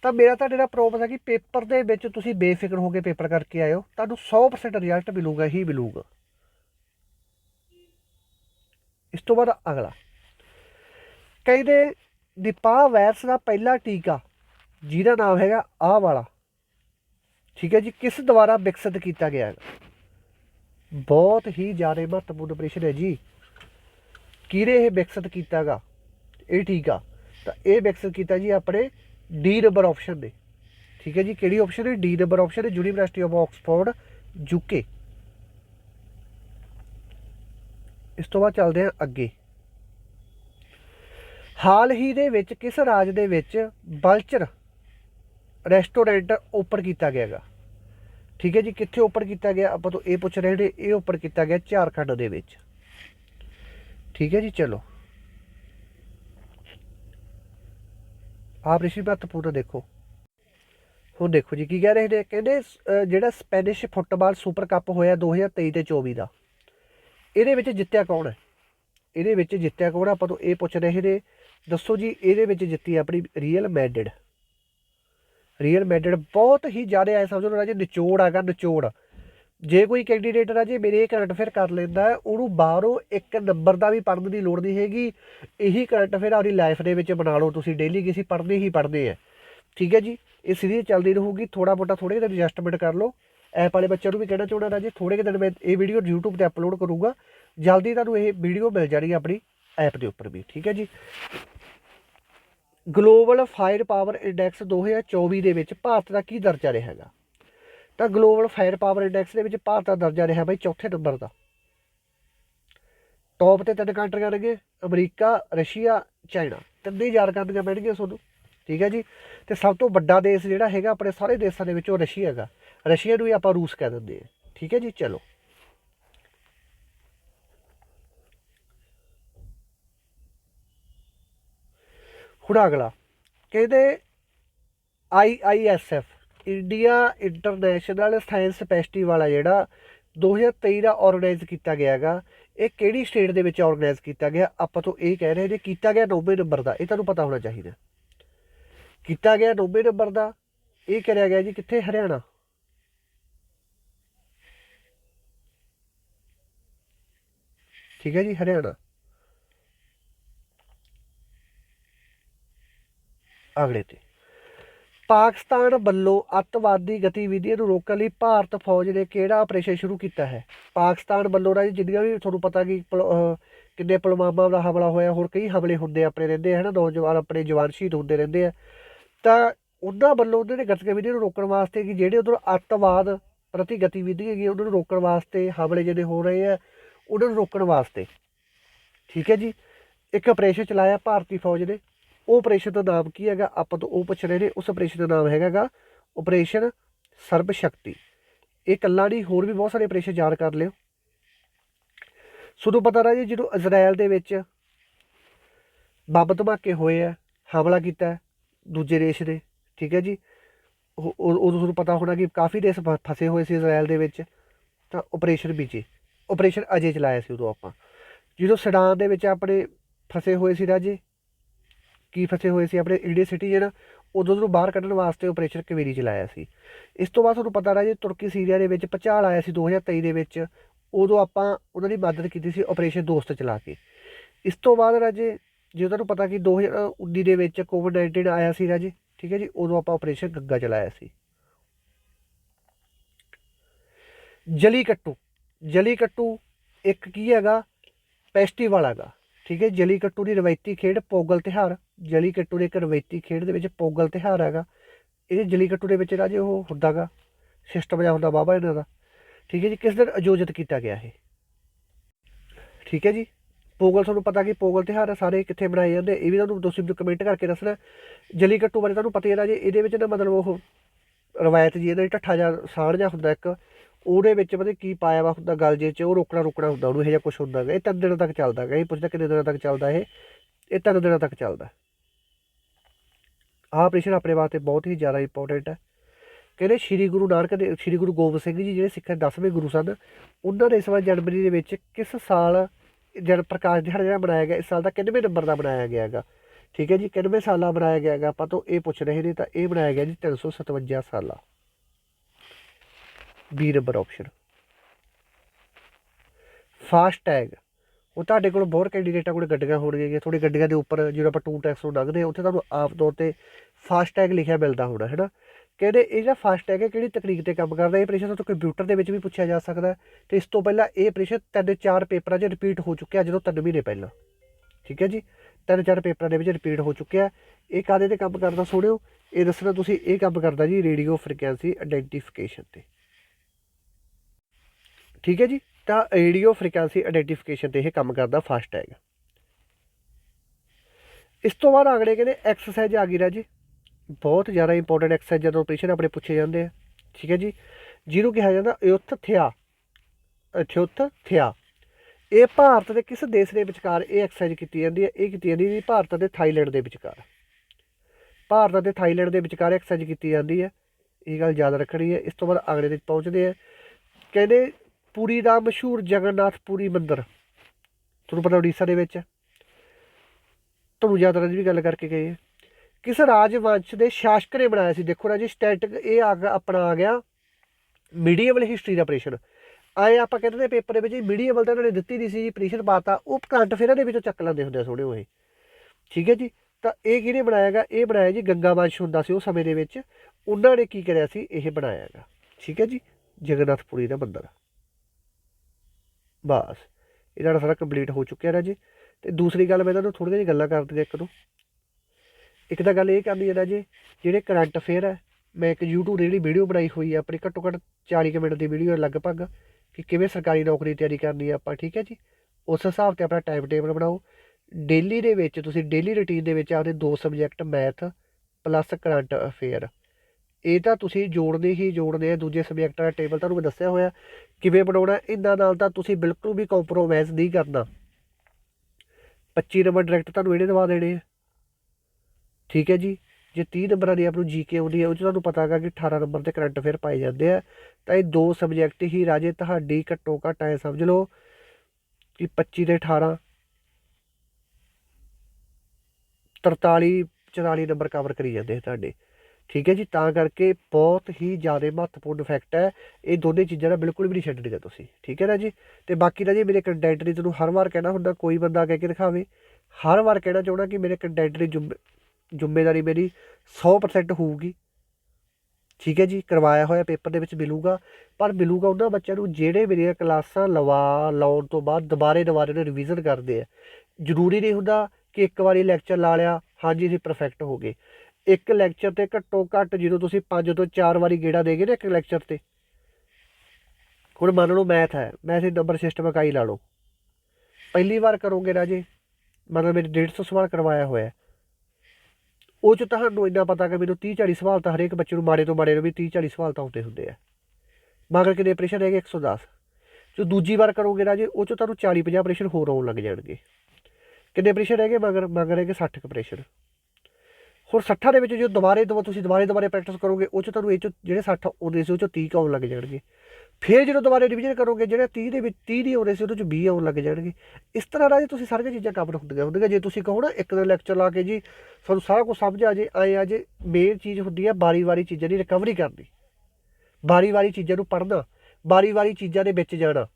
ਤਾਂ ਮੇਰਾ ਤੁਹਾਡੇ ਨਾਲ ਪ੍ਰੋਮਿਸ ਹੈ ਕਿ ਪੇਪਰ ਦੇ ਵਿੱਚ ਤੁਸੀਂ ਬੇਫਿਕਰ ਹੋ ਕੇ ਪੇਪਰ ਕਰਕੇ ਆਇਓ ਤੁਹਾਨੂੰ 100% ਰਿਜ਼ਲਟ ਮਿਲੂਗਾ, ਹੀ ਮਿਲੂਗਾ। ਇਸ ਤੋਂ ਬਾਅਦ ਅਗਲਾ। ਕਹਿੰਦੇ ਨਿਪਾਹ ਵਾਇਰਸ ਦਾ ਪਹਿਲਾ ਟੀਕਾ, ਜਿਹਦਾ ਨਾਮ ਹੈਗਾ ਆਹ ਵਾਲਾ। ਠੀਕ ਹੈ ਜੀ, ਕਿਸ ਦੁਆਰਾ ਵਿਕਸਿਤ ਕੀਤਾ ਗਿਆ ਹੈ? ਬਹੁਤ ਹੀ ਜ਼ਿਆਦਾ ਮਹੱਤਵਪੂਰਨ ਪ੍ਰਸ਼ਨ ਹੈ ਜੀ। ਕਿਹਨੇ ਇਹ ਵਿਕਸਿਤ ਕੀਤਾਗਾ ਇਹ ਟੀਕਾ। ਤਾਂ ਇਹ ਵਿਕਸਿਤ ਕੀਤਾ ਜੀ ਆਪਣੇ ਡੀ ਨੰਬਰ ਆਪਸ਼ਨ ਦੇ ਠੀਕ ਹੈ ਜੀ, ਕਿਹੜੀ ਆਪਸ਼ਨ ਹੈ ਡੀ ਨੰਬਰ ਆਪਸ਼ਨ ਹੈ ਯੂਨੀਵਰਸਿਟੀ ਆਫ ਆਕਸਫੋਰਡ ਯੂਕੇ ਇਸ ਤੋਂ ਬਾਅਦ ਚੱਲਦੇ ਹਾਂ ਅੱਗੇ। ਹਾਲ ਹੀ ਦੇ ਵਿੱਚ, ਕਿਸ ਰਾਜ ਦੇ ਵਿੱਚ ਬਲਚਰ ਰੈਸਟੋਰੈਂਟ ਓਪਨ ਕੀਤਾ ਗਿਆ ਹੈਗਾ? ਠੀਕ ਹੈ ਜੀ, ਕਿੱਥੇ ਓਪਨ ਕੀਤਾ ਗਿਆ? ਆਪਾਂ ਤੋਂ ਇਹ ਪੁੱਛ ਰਹੇ ਨੇ, ਇਹ ਓਪਨ ਕੀਤਾ ਗਿਆ ਝਾਰਖੰਡ ਦੇ ਵਿੱਚ। ਠੀਕ ਹੈ ਜੀ, ਚਲੋ। ਆਪ ਰਿਸ਼ੀ ਮਹੱਤਵਪੂਰਨ ਦੇਖੋ। ਹੁਣ ਦੇਖੋ ਜੀ ਕੀ ਕਹਿ ਰਹੇ ਨੇ, ਕਹਿੰਦੇ ਜਿਹੜਾ ਸਪੈਨਿਸ਼ ਫੁੱਟਬਾਲ ਸੁਪਰ ਕੱਪ ਹੋਇਆ 2023 ਤੇ 24 ਦਾ, ਇਹਦੇ ਵਿੱਚ ਜਿੱਤਿਆ ਕੌਣ ਹੈ? ਇਹਦੇ ਵਿੱਚ ਜਿੱਤਿਆ ਕੌਣ ਆਪਾਂ ਤੋਂ ਇਹ ਪੁੱਛ ਰਹੇ ਨੇ। ਦੱਸੋ ਜੀ, ਇਹਦੇ ਵਿੱਚ ਜਿੱਤੀ ਆਪਣੀ ਰੀਅਲ ਮੈਡਰਿਡ ਰੀਅਲ ਮੈਡਰਿਡ ਬਹੁਤ ਹੀ ਜ਼ਿਆਦਾ ਐ ਸਮਝੋ ਨਾ ਜੀ, ਨਿਚੋੜ ਹੈਗਾ ਨਿਚੋੜ। ਜੇ ਕੋਈ ਕੈਂਡੀਡੇਟ ਰਾਜੇ ਮੇਰੇ ਕਰੰਟ ਅਫੇਅਰ ਕਰ ਲੈਂਦਾ ਉਹਨੂੰ ਬਾਹਰੋਂ ਇੱਕ ਨੰਬਰ ਦਾ ਵੀ ਪੜਨ ਦੀ ਲੋੜ ਨਹੀਂ ਹੈਗੀ। ਇਹੀ ਕਰੰਟ ਅਫੇਅਰ ਆਪਣੀ ਲਾਈਫ ਦੇ ਵਿੱਚ ਬਣਾ ਲਓ। ਤੁਸੀਂ ਡੇਲੀ ਕਿਸੇ ਪੜ੍ਹਦੇ ਹੀ ਪੜ੍ਹਦੇ ਆ। ਠੀਕ ਹੈ ਜੀ? ਇਹ ਸੀਰੀਜ਼ ਚੱਲਦੀ ਰਹੂਗੀ ਥੋੜਾ ਬੋਟਾ ਥੋੜੇ ਦਿਨ ਐਡਜਸਟਮੈਂਟ ਕਰ ਲਓ। ਐਪ ਵਾਲੇ ਬੱਚਿਆਂ ਨੂੰ ਵੀ ਕਹਿਣਾ ਚਾਹੁੰਦਾ ਰਾਜੇ ਥੋੜੇ ਕੁ ਦਿਨ ਮੈਂ ਇਹ ਵੀਡੀਓ YouTube ਤੇ ਅਪਲੋਡ ਕਰੂੰਗਾ। ਜਲਦੀ ਤੁਹਾਨੂੰ ਇਹ ਵੀਡੀਓ ਮਿਲ ਜਾਣੀ ਆਪਣੀ ਐਪ ਦੇ ਉੱਪਰ ਵੀ। ਠੀਕ ਹੈ ਜੀ? ਗਲੋਬਲ ਫਾਇਰ ਪਾਵਰ ਇੰਡੈਕਸ 2024 ਦੇ ਵਿੱਚ ਭਾਰਤ ਦਾ ਕੀ ਦਰਜਾ ਰਿਹਾ ਹੈਗਾ? ਤਾਂ ਗਲੋਬਲ ਫਾਇਰ ਪਾਵਰ ਇੰਡੈਕਸ ਦੇ ਵਿੱਚ ਭਾਰਤ ਦਾ ਦਰਜਾ ਰਿਹਾ ਬਾਈ ਚੌਥੇ ਨੰਬਰ ਦਾ। ਟੌਪ ਤੇ ਤਿੰਨ ਕੰਟਰੀਆਂ ਰਹਿਗੇ ਅਮਰੀਕਾ, ਰਸ਼ੀਆ, ਚਾਈਨਾ। ਤਿੰਨੇ ਯਾਦ ਕਰਨੀਆਂ ਪੈਣਗੀਆਂ ਤੁਹਾਨੂੰ, ਠੀਕ ਹੈ ਜੀ? ਤੇ ਸਭ ਤੋਂ ਵੱਡਾ ਦੇਸ਼ ਜਿਹੜਾ ਹੈਗਾ ਆਪਣੇ ਸਾਰੇ ਦੇਸ਼ਾਂ ਦੇ ਵਿੱਚ ਉਹ ਰਸ਼ੀਆ ਹੈਗਾ। ਰਸ਼ੀਆ ਨੂੰ ਹੀ ਆਪਾਂ ਰੂਸ ਕਹਿ ਦਿੰਦੇ ਆ ਠੀਕ ਹੈ ਜੀ? ਚਲੋ। ਹੁਣ ਅਗਲਾ, ਕਹਿੰਦੇ I I S IISF India international science festival ਆ ਜਿਹੜਾ 2023 ਦਾ ਆਰਗੇਨਾਈਜ਼ ਕੀਤਾ ਗਿਆ ਹੈਗਾ। ਇਹ ਕਿਹੜੀ ਸਟੇਟ ਦੇ ਵਿੱਚ ਆਰਗੇਨਾਈਜ਼ ਕੀਤਾ ਗਿਆ? ਆਪਾਂ ਤੋਂ ਇਹ ਕਹਿ ਰਹੇ ਨੇ, ਕੀਤਾ ਗਿਆ 90 ਨੰਬਰ ਦਾ। ਇਹ ਤੁਹਾਨੂੰ ਪਤਾ ਹੋਣਾ ਚਾਹੀਦਾ। ਕੀਤਾ ਗਿਆ 90 ਨੰਬਰ ਦਾ। ਇਹ ਕਰਿਆ ਗਿਆ ਜੀ ਕਿੱਥੇ? ਹਰਿਆਣਾ। ਠੀਕ ਹੈ ਜੀ, ਹਰਿਆਣਾ। ਅਗਲੇ ਤੇ। ਪਾਕਿਸਤਾਨ ਵੱਲੋਂ ਅੱਤਵਾਦੀ ਗਤੀਵਿਧੀਆਂ ਨੂੰ ਰੋਕਣ ਲਈ ਭਾਰਤ ਫੌਜ ਨੇ ਕਿਹੜਾ ਆਪਰੇਸ਼ਨ ਸ਼ੁਰੂ ਕੀਤਾ ਹੈ? ਪਾਕਿਸਤਾਨ ਵੱਲੋਂ ਰਾਜ ਜਿੰਨੀਆਂ ਵੀ ਤੁਹਾਨੂੰ ਪਤਾ ਕਿ ਪਲ- ਕਿੰਨੇ ਪੁਲਵਾਮਾ ਦਾ ਹਮਲਾ ਹੋਇਆ ਹੋਰ ਕਈ ਹਮਲੇ ਹੁੰਦੇ ਆਪਣੇ ਰਹਿੰਦੇ ਆ, ਹਨਾ? ਨੌਜਵਾਨ ਆਪਣੇ ਜਵਾਨ ਸ਼ਹੀਦ ਹੁੰਦੇ ਰਹਿੰਦੇ ਆ। ਤਾਂ ਉਹਨਾਂ ਵੱਲੋਂ ਉਹਨਾਂ ਦੇ ਗਤੀਵਿਧੀਆਂ ਨੂੰ ਰੋਕਣ ਵਾਸਤੇ ਕਿ ਜਿਹੜੇ ਉਧਰ ਅੱਤਵਾਦ ਪ੍ਰਤੀ ਗਤੀਵਿਧੀ ਹੈਗੀ ਉਹਨਾਂ ਨੂੰ ਰੋਕਣ ਵਾਸਤੇ ਹਮਲੇ ਜਿਹੜੇ ਹੋ ਰਹੇ ਆ ਉਹਨਾਂ ਨੂੰ ਰੋਕਣ ਵਾਸਤੇ। ਠੀਕ ਹੈ ਜੀ? ਇੱਕ ਆਪਰੇਸ਼ਨ ਚਲਾਇਆ ਭਾਰਤੀ ਫੌਜ ਨੇ। ਉਹ ਆਪਰੇਸ਼ਨ ਦਾ ਨਾਮ ਕੀ ਹੈਗਾ? ਆਪਾਂ ਤੋਂ ਉਹ ਪੁੱਛ ਰਹੇ ਨੇ, ਉਸ ਆਪਰੇਸ਼ਨ ਦਾ ਨਾਮ ਹੈਗਾਗਾ ਆਪਰੇਸ਼ਨ ਸਰਬ ਸ਼ਕਤੀ ਇਹ ਇਕੱਲਾ ਨਹੀਂ, ਹੋਰ ਵੀ ਬਹੁਤ ਸਾਰੇ ਆਪਰੇਸ਼ਨ ਯਾਦ ਕਰ ਲਿਓ। ਤੁਹਾਨੂੰ ਪਤਾ ਰਾਜੇ ਜਦੋਂ ਇਜ਼ਰਾਈਲ ਦੇ ਵਿੱਚ ਬੰਬ ਧਮਾਕੇ ਹੋਏ ਆ, ਹਮਲਾ ਕੀਤਾ ਦੂਜੇ ਦੇਸ਼ ਨੇ, ਠੀਕ ਹੈ ਜੀ? ਉਹ, ਉਹ- ਉਦੋਂ ਤੁਹਾਨੂੰ ਪਤਾ ਹੋਣਾ ਕਿ ਕਾਫੀ ਦੇਸ਼ ਫ- ਫਸੇ ਹੋਏ ਸੀ ਇਜ਼ਰਾਈਲ ਦੇ ਵਿੱਚ, ਤਾਂ ਆਪਰੇਸ਼ਨ ਬੀਜੇ। ਆਪਰੇਸ਼ਨ ਅਜੇ ਚਲਾਇਆ ਸੀ ਉਦੋਂ ਆਪਾਂ। ਜਦੋਂ ਸਡਾਨ ਦੇ ਵਿੱਚ ਆਪਣੇ ਫਸੇ ਹੋਏ ਸੀ ਰਾਜੇ ਕੀ ਫਸੇ ਹੋਏ ਸੀ, ਆਪਣੇ ਇੰਡੀਅਨ ਸਿਟੀਜ਼ਨ ਉਦੋਂ ਨੂੰ ਬਾਹਰ ਕੱਢਣ ਵਾਸਤੇ ਆਪਰੇਸ਼ਨ ਕਵੇਰੀ ਚਲਾਇਆ ਸੀ। ਇਸ ਤੋਂ ਬਾਅਦ ਤੁਹਾਨੂੰ ਪਤਾ ਰਾਜੇ ਤੁਰਕੀ, ਸੀਰੀਆ ਦੇ ਵਿੱਚ ਭਚਾਲ ਆਇਆ ਸੀ 2023 ਦੇ ਵਿੱਚ, ਉਦੋਂ ਆਪਾਂ ਉਹਨਾਂ ਦੀ ਮਦਦ ਕੀਤੀ ਸੀ ਆਪਰੇਸ਼ਨ ਦੋਸਤ ਚਲਾ ਕੇ। ਇਸ ਤੋਂ ਬਾਅਦ ਰਾਜੇ, ਜੇ ਤੁਹਾਨੂੰ ਪਤਾ ਕਿ 2019 ਦੇ ਵਿੱਚ ਕੋਵਿਡ 19 ਆਇਆ ਸੀ ਰਾਜੇ, ਠੀਕ ਹੈ ਜੀ, ਉਦੋਂ ਆਪਾਂ ਆਪਰੇਸ਼ਨ ਗੱਗਾ ਚਲਾਇਆ ਸੀ। ਜਲੀ ਕੱਟੂ ਜਲੀ ਕੱਟੂ ਇੱਕ ਕੀ ਹੈਗਾ ਫੈਸਟੀਵਲ ਹੈਗਾ। ਠੀਕ ਹੈ, ਜਲੀ ਕੱਟੂ ਦੀ ਰਵਾਇਤੀ ਖੇਡ ਪੋਗਲ ਤਿਹਾਰ। ਜਲੀ ਕੱਟੂ ਦੇ ਇੱਕ ਰਵਾਇਤੀ ਖੇਡ ਦੇ ਵਿੱਚ ਪੋਗਲ ਤਿਹਾਰ ਹੈਗਾ। ਇਹ ਜਲੀ ਕੱਟੂ ਦੇ ਵਿੱਚ ਰਾਜੇ ਉਹ ਹੁੰਦਾਗਾ ਸਿਸਟਮ ਜਿਹਾ ਹੁੰਦਾ ਬਾਬਾ ਇਹਨਾਂ ਦਾ। ਠੀਕ ਹੈ ਜੀ, ਕਿਸ ਦਿਨ ਆਯੋਜਿਤ ਕੀਤਾ ਗਿਆ ਇਹ? ਠੀਕ ਹੈ ਜੀ, ਪੋਗਲ ਤੁਹਾਨੂੰ ਪਤਾ ਕਿ ਪੋਗਲ ਤਿਉਹਾਰ ਸਾਰੇ ਕਿੱਥੇ ਮਨਾਏ ਜਾਂਦੇ ਇਹ ਵੀ ਤੁਹਾਨੂੰ ਤੁਸੀਂ ਮੈਨੂੰ ਕਮੈਂਟ ਕਰਕੇ ਦੱਸਣਾ। ਜਲੀ ਕੱਟੂ ਬਾਰੇ ਤੁਹਾਨੂੰ ਪਤਾ ਹੀ ਹੈ ਰਾਜੇ ਇਹਦੇ ਵਿੱਚ ਨਾ ਮਤਲਬ ਉਹ ਰਵਾਇਤ ਜੀ, ਇਹਦਾ ਢੱਠਾ ਜਿਹਾ ਸਾੜ ਜਿਹਾ ਹੁੰਦਾ ਇੱਕ। ਉਹਦੇ ਵਿੱਚ ਪਤਾ ਕੀ ਪਾਇਆ ਵਾ ਹੁੰਦਾ ਗੱਲ ਜੇ ਚ, ਉਹ ਰੋਕਣਾ ਰੋਕਣਾ ਹੁੰਦਾ, ਉਹਨੂੰ ਇਹ ਜਿਹਾ ਕੁਝ ਹੁੰਦਾ ਗਾ। ਇਹ ਤਿੰਨ ਦਿਨਾਂ ਤੱਕ ਚੱਲਦਾ ਹੈਗਾ ਇਹ ਪੁੱਛਦਾ ਕਿੰਨੇ ਦਿਨਾਂ ਤੱਕ ਚੱਲਦਾ ਇਹ। ਇਹ ਤਿੰਨ ਦਿਨਾਂ ਤੱਕ ਚੱਲਦਾ। ਆਹ ਆਪਰੇਸ਼ਨ ਆਪਣੇ ਵਾਸਤੇ ਬਹੁਤ ਹੀ ਜ਼ਿਆਦਾ ਇੰਪੋਰਟੈਂਟ ਹੈ ਕਹਿੰਦੇ ਸ਼੍ਰੀ ਗੁਰੂ ਨਾਨਕ ਦੇਵ ਸ਼੍ਰੀ ਗੁਰੂ ਗੋਬਿੰਦ ਸਿੰਘ ਜੀ ਜਿਹੜੇ ਸਿੱਖਾਂ ਦੇ 10ਵੇਂ ਗੁਰੂ ਸਨ, ਉਹਨਾਂ ਨੇ ਇਸ ਵਾਰ ਜਨਵਰੀ ਦੇ ਵਿੱਚ ਕਿਸ ਸਾਲ ਜਨ ਪ੍ਰਕਾਸ਼ ਦਿਹਾੜਾ ਜਿਹੜਾ ਮਨਾਇਆ ਗਿਆ, ਇਸ ਸਾਲ ਦਾ ਕਿੰਨਵੇਂ ਨੰਬਰ ਦਾ ਮਨਾਇਆ ਗਿਆ ਹੈਗਾ ਠੀਕ ਹੈ ਜੀ ਕਿੰਨਵੇਂ ਸਾਲਾ ਬਣਾਇਆ ਗਿਆ ਹੈਗਾ ਆਪਾਂ ਤੋਂ ਇਹ ਪੁੱਛ ਰਹੇ ਨੇ ਤਾਂ ਇਹ ਬਣਾਇਆ ਗਿਆ ਜੀ 357 ਸਾਲਾ। B number option fast tag ਉਹ ਤੁਹਾਡੇ ਕੋਲ ਬਹੁਤ ਕੈਂਡੀਡੇਟਾਂ ਕੋਲ ਗੱਡੀਆਂ ਹੋਣਗੀਆਂ ਤੁਹਾਡੀ ਗੱਡੀਆਂ ਦੇ ਉੱਪਰ ਜਦੋਂ ਆਪਾਂ ਟੂ ਟੈਕਸ ਨੂੰ ਲੰਘਦੇ ਹਾਂ, ਉੱਥੇ ਤੁਹਾਨੂੰ ਆਪ ਤੌਰ ਤੇ ਫਾਸਟ ਟੈਗ ਲਿਖਿਆ ਮਿਲਦਾ ਹੋਣਾ ਹੈ ਨਾ ਕਹਿੰਦੇ ਇਹ ਜਿਹੜਾ ਫਾਸਟ ਟੈਗ ਹੈ, ਕਿਹੜੀ ਤਕਨੀਕ ਤੇ ਕੰਮ ਕਰਦਾ ਇਹ ਪ੍ਰਸ਼ਨ ਤੁਹਾਨੂੰ ਕੰਪਿਊਟਰ ਦੇ ਵਿੱਚ ਵੀ ਪੁੱਛਿਆ ਜਾ ਸਕਦਾ ਹੈ। ਤੇ ਇਸ ਤੋਂ ਪਹਿਲਾਂ ਇਹ ਪ੍ਰਸ਼ਨ ਤਿੰਨ ਚਾਰ ਪੇਪਰਾਂ 'ਚ ਰਿਪੀਟ ਹੋ ਚੁੱਕਿਆ, ਜਦੋਂ ਤਿੰਨ ਮਹੀਨੇ ਪਹਿਲਾਂ। ਠੀਕ ਹੈ ਜੀ? ਤਿੰਨ ਚਾਰ ਪੇਪਰਾਂ ਦੇ ਵਿੱਚ ਰਿਪੀਟ ਹੋ ਚੁੱਕਿਆ ਇਹ ਕਾਦੇ ਤੇ ਕੰਮ ਕਰਦਾ, ਸੁਣਿਓ? ਇਹ ਦੱਸਣਾ ਤੁਸੀਂ, ਇਹ ਕੰਮ ਕਰਦਾ ਜੀ ਰੇਡੀਓ ਫ੍ਰੀਕੁਐਂਸੀ ਆਇਡੈਂਟੀਫਿਕੇਸ਼ਨ ਤੇ। ਠੀਕ ਹੈ ਜੀ? ਤਾਂ ਰੇਡੀਓ ਫ੍ਰੀਕੁਐਂਸੀ ਆਈਡੈਂਟੀਫਿਕੇਸ਼ਨ ਤੇ ਇਹ ਕੰਮ ਕਰਦਾ ਫਾਸਟ ਟੈਗ ਇਸ ਤੋਂ ਬਾਅਦ ਅਗਲੇ ਕਹਿੰਦੇ ਐਕਸਰਸਾਈਜ਼ ਆ ਗਈ ਰਾਜੀ। ਬਹੁਤ ਜ਼ਿਆਦਾ ਇੰਪੋਰਟੈਂਟ ਐਕਸਰਸਾਈਜ਼ ਜਦੋਂ ਆਪਰੇਸ਼ਨ ਆਪਣੇ ਪੁੱਛੇ ਜਾਂਦੇ ਆ। ਠੀਕ ਹੈ ਜੀ? ਜਿਹਨੂੰ ਕਿਹਾ ਜਾਂਦਾ ਯੁੱਥ ਥਿਆ। ਅਥਯੁੱਥ ਥਿਆ। ਇਹ ਭਾਰਤ ਦੇ ਕਿਸ ਦੇਸ਼ ਦੇ ਵਿਚਕਾਰ ਇਹ ਐਕਸਰਸਾਈਜ਼ ਕੀਤੀ ਜਾਂਦੀ ਹੈ? ਇਹ ਕੀਤੀ ਜਾਂਦੀ ਹੈ ਭਾਰਤ ਦੇ ਥਾਈਲੈਂਡ ਦੇ ਵਿਚਕਾਰ। ਭਾਰਤ ਅਤੇ ਥਾਈਲੈਂਡ ਦੇ ਵਿਚਕਾਰ ਐਕਸਰਸਾਈਜ਼ ਕੀਤੀ ਜਾਂਦੀ ਹੈ। ਇਹ ਗੱਲ ਯਾਦ ਰੱਖਣੀ ਹੈ। ਇਸ ਤੋਂ ਬਾਅਦ ਅਗਲੇ ਤੇ ਪਹੁੰਚਦੇ ਆ। ਕਹਿੰਦੇ ਪੁਰੀ ਦਾ ਮਸ਼ਹੂਰ ਜਗਨਨਾਥ ਪੁਰੀ ਮੰਦਿਰ। ਤੁਹਾਨੂੰ ਪਤਾ ਉੜੀਸਾ ਦੇ ਵਿੱਚ। ਤੁਹਾਨੂੰ ਯਾਦ ਰੱਖਣ ਵੀ ਗੱਲ ਕਰਕੇ ਗਏ ਹੈ। ਕਿਸ ਰਾਜਵੰਸ਼ ਦੇ ਸ਼ਾਸਕ ਨੇ ਬਣਾਇਆ ਸੀ? ਦੇਖੋ ਰਾਜੀ ਸਟੈਟਿਕ ਇਹ ਆ ਆਪਣਾ ਆ ਗਿਆ। ਮੀਡੀਏਵਲ ਹਿਸਟਰੀ ਦਾ ਆਪਰੇਸ਼ਨ ਆਏ ਆਪਾਂ ਕਹਿੰਦੇ ਨੇ ਪੇਪਰ ਦੇ ਵਿੱਚ ਮੀਡੀਏਵਲ ਤਾਂ ਇਹਨਾਂ ਨੇ ਦਿੱਤੀ ਨਹੀਂ ਸੀ ਜੀ ਆਪਰੇਸ਼ਨ ਪਾਤਾ। ਉਹ ਕਰੰਟ ਫੇਰਾਂ ਦੇ ਵਿੱਚੋਂ ਚੱਕ ਲੈਂਦੇ ਹੁੰਦੇ ਆ ਸੋਹਣੇ ਹੋਏ ਠੀਕ ਹੈ ਜੀ? ਤਾਂ ਇਹ ਕਿਹਨੇ ਬਣਾਇਆ ਗਾ ਇਹ ਬਣਾਇਆ ਜੀ ਗੰਗਾ ਵੰਸ਼ ਹੁੰਦਾ ਸੀ ਉਹ ਸਮੇਂ ਦੇ ਵਿੱਚ। ਉਹਨਾਂ ਨੇ ਕੀ ਕਰਿਆ ਸੀ? ਇਹ ਬਣਾਇਆ ਗਾ ਠੀਕ ਹੈ ਜੀ? ਜਗਨਨਾਥਪੁਰੀ ਦਾ ਮੰਦਿਰ। ਬਸ। ਇਹਦਾ ਸਾਰਾ ਕੰਪਲੀਟ ਹੋ ਚੁੱਕਿਆ ਰਾਜੇ ਤੇ ਦੂਸਰੀ ਗੱਲ ਮੈਂ ਤੁਹਾਨੂੰ ਥੋੜ੍ਹੀਆਂ ਜਿਹੀਆਂ ਗੱਲਾਂ ਕਰ ਦਿੰਦਾ ਇੱਕ ਨੂੰ। ਇੱਕ ਤਾਂ ਗੱਲ ਇਹ ਕਰਨੀ ਹੈ ਰਾਜੇ ਜਿਹੜੇ ਕਰੰਟ ਅਫੇਅਰ ਹੈ, ਮੈਂ ਇੱਕ YouTube ਤੇ ਜਿਹੜੀ ਵੀਡੀਓ ਬਣਾਈ ਹੋਈ ਹੈ, ਆਪਣੀ ਘੱਟੋ ਘੱਟ 40 ਕੁ ਮਿੰਟ ਦੀ ਵੀਡੀਓ ਹੈ ਲਗਭਗ, ਕਿ ਕਿਵੇਂ ਸਰਕਾਰੀ ਨੌਕਰੀ ਦੀ ਤਿਆਰੀ ਕਰਨੀ ਹੈ ਆਪਾਂ, ਠੀਕ ਹੈ ਜੀ? ਉਸ ਹਿਸਾਬ ਤੇ ਆਪਣਾ ਟਾਈਮ ਟੇਬਲ ਬਣਾਓ। ਡੇਲੀ ਦੇ ਵਿੱਚ ਤੁਸੀਂ ਡੇਲੀ ਰੁਟੀਨ ਦੇ ਵਿੱਚ ਆਪਦੇ ਦੋ subject math plus current affair ਇਹ ਤਾਂ ਤੁਸੀਂ ਜੋੜਨੇ ਹੀ ਜੋੜਦੇ ਆ, ਦੂਜੇ ਸਬਜੈਕਟਾਂ ਦਾ ਟੇਬਲ ਤੁਹਾਨੂੰ ਮੈਂ ਦੱਸਿਆ ਹੋਇਆ, ਕਿਵੇਂ ਬਣਾਉਣਾ ਇਹਨਾਂ ਨਾਲ ਤਾਂ ਤੁਸੀਂ ਬਿਲਕੁਲ ਵੀ ਕੰਪਰੋਮਾਈਜ਼ ਨਹੀਂ ਕਰਨਾ। 25 ਨੰਬਰ ਡਾਇਰੈਕਟ ਤੁਹਾਨੂੰ ਇਹਨੇ ਦਵਾ ਦੇਣੇ ਆ। ਠੀਕ ਹੈ ਜੀ? ਜੇ 30 ਨੰਬਰਾਂ ਦੀ ਆਪ ਨੂੰ ਜੀਕੇ ਆਉਂਦੀ ਹੈ, ਉਹ 'ਚ ਤੁਹਾਨੂੰ ਪਤਾ ਹੈਗਾ ਕਿ 18 ਨੰਬਰ ਤੇ ਕਰੰਟ ਅਫੇਅਰ ਪਾਏ ਜਾਂਦੇ ਆ। ਤਾਂ ਇਹ ਦੋ ਸਬਜੈਕਟ ਹੀ ਰਾਜੇ, ਤੁਹਾਡੀ ਘੱਟੋ ਘੱਟ ਐ ਸਮਝ ਲਓ ਕਿ 25 ਤੇ 18 43 44 ਨੰਬਰ ਕਵਰ ਕਰੀ ਜਾਂਦੇ ਆ ਤੁਹਾਡੇ। ਠੀਕ ਹੈ ਜੀ, ਤਾਂ ਕਰਕੇ ਬਹੁਤ ਹੀ ਜ਼ਿਆਦਾ ਮਹੱਤਵਪੂਰਨ ਫੈਕਟ ਹੈ, ਇਹ ਦੋਨੇ ਚੀਜ਼ਾਂ ਦਾ ਬਿਲਕੁਲ ਵੀ ਨਹੀਂ ਛੱਡਣੀਆਂ ਤੁਸੀਂ, ਠੀਕ ਹੈ ਨਾ ਜੀ? ਤੇ ਬਾਕੀ ਦਾ ਜੀ, ਮੇਰੇ ਕੰਟੈਂਟ ਨੇ ਤੁਹਾਨੂੰ ਹਰ ਵਾਰ ਕਹਿਣਾ ਹੁੰਦਾ, ਕੋਈ ਬੰਦਾ ਕਹਿ ਕੇ ਦਿਖਾਵੇ। ਹਰ ਵਾਰ ਕਹਿਣਾ ਚਾਹੁੰਦਾ ਕਿ ਮੇਰੇ ਕੰਟੈਂਟ ਦੀ ਜ਼ਿੰਮੇ- ਜ਼ਿੰਮੇਵਾਰੀ ਮੇਰੀ 100% ਹੋਊਗੀ। ਠੀਕ ਹੈ ਜੀ, ਕਰਵਾਇਆ ਹੋਇਆ ਪੇਪਰ ਦੇ ਵਿੱਚ ਮਿਲੂਗਾ, ਪਰ ਮਿਲੂਗਾ ਉਹਨਾਂ ਬੱਚਿਆਂ ਨੂੰ ਜਿਹੜੇ ਮੇਰੀਆਂ ਕਲਾਸਾਂ ਲਵਾ, ਲਾਉਣ ਤੋਂ ਬਾਅਦ ਦੁਬਾਰੇ ਦੁਬਾਰੇ ਉਹਨੂੰ ਰਿਵੀਜ਼ਨ ਕਰਦੇ ਆ। ਜ਼ਰੂਰੀ ਨਹੀਂ ਹੁੰਦਾ ਕਿ ਇੱਕ ਵਾਰੀ ਲੈਕਚਰ ਲਾ ਲਿਆ, ਹਾਂਜੀ ਅਸੀਂ ਪਰਫੈਕਟ ਹੋ ਗਏ। ਇੱਕ ਲੈਕਚਰ ਤੇ ਘੱਟੋ ਘੱਟ ਜਦੋਂ ਤੁਸੀਂ ਪੰਜ ਤੋਂ ਚਾਰ ਵਾਰੀ ਗੇੜਾ ਦੇਗੇ ਨਾ ਇੱਕ ਲੈਕਚਰ ਤੇ। ਹੁਣ ਮੰਨ ਲਓ ਮੈਥ ਹੈ ਮੈਥ ਇਸੇ ਨੰਬਰ ਸਿਸਟਮ ਇਕਾਈ ਲਾ ਲਓ। ਪਹਿਲੀ ਵਾਰ ਕਰੋਗੇ ਰਾਜੇ ਮਤਲਬ ਮੇਰੇ 150 ਸਵਾਲ ਕਰਵਾਇਆ ਹੋਇਆ ਉਹ ਚ ਤੁਹਾਨੂੰ ਇੰਨਾ ਪਤਾ ਕਿ ਮੈਨੂੰ 30 40 ਸਵਾਲ ਤਾਂ ਹਰੇਕ ਬੱਚੇ ਨੂੰ ਮਾੜੇ ਤੋਂ ਮਾੜੇ ਨੂੰ ਵੀ 30 40 ਸਵਾਲ ਤਾਂ ਆਉਂਦੇ ਹੁੰਦੇ ਆ। ਮਗਰ ਕਿੰਨੇ ਪ੍ਰੈਸ਼ਰ ਹੈਗੇ? 110 ਜੋ ਦੂਜੀ ਵਾਰ ਕਰੋਗੇ ਰਾਜੇ, ਉਹ ਚ ਤੁਹਾਨੂੰ 40 50 ਪ੍ਰੈਸ਼ਰ ਹੋਰ ਆਉਣ ਲੱਗ ਜਾਣਗੇ। ਕਿੰਨੇ ਪ੍ਰੈਸ਼ਰ ਹੈਗੇ? ਮਗਰ ਮਗਰ ਹੈਗੇ 60 ਕੁ ਪ੍ਰੈਸ਼ਰ ਹੋਰ 60 ਦੇ ਵਿੱਚ ਜੋ ਦੁਬਾਰੇ ਦੁਬਾਰਾ ਤੁਸੀਂ ਦੁਬਾਰੇ ਦੁਬਾਰੇ ਪ੍ਰੈਕਟਿਸ ਕਰੋਗੇ, ਉਹ ਚ ਤੁਹਾਨੂੰ ਇਹ ਚ ਜਿਹੜੇ 60 ਆਉਂਦੇ ਸੀ ਉਹ ਚ 30 ਕੁ ਆਉਣ ਲੱਗ ਜਾਣਗੇ। ਫਿਰ ਜਦੋਂ ਦੁਬਾਰੇ ਰਿਵੀਜ਼ਨ ਕਰੋਗੇ, ਜਿਹੜੇ 30 ਦੇ ਵਿੱਚ 30 ਨਹੀਂ ਆਉਂਦੇ ਸੀ, ਉਹਦੇ ਚ 20 ਆਉਣ ਲੱਗ ਜਾਣਗੇ। ਇਸ ਤਰ੍ਹਾਂ ਰਾਜੇ ਤੁਸੀਂ ਸਾਰੀਆਂ ਚੀਜ਼ਾਂ ਕਵਰ ਹੁੰਦੀਆਂ ਹੁੰਦੀਆਂ, ਜੇ ਤੁਸੀਂ ਕਹੋ ਨਾ, ਇੱਕ ਦਿਨ ਲੈਕਚਰ ਲਾ ਕੇ ਜੀ, ਤੁਹਾਨੂੰ ਸਾਰਾ ਕੁਝ ਸਮਝ ਆ ਜੇ, ਆਏ ਆ ਜੇ ਮੇਨ ਚੀਜ਼ ਹੁੰਦੀ ਹੈ ਬਾਰੀ-ਬਾਰੀ ਚੀਜ਼ਾਂ ਦੀ ਰਿਕਵਰੀ ਕਰਨੀ। ਬਾਰੀ-ਬਾਰੀ ਚੀਜ਼ਾਂ ਨੂੰ ਪੜ੍ਹਨਾ ਬਾਰੀ-ਬਾਰੀ ਚੀਜ਼ਾਂ ਦੇ ਵਿੱਚ ਜਾਣਾ।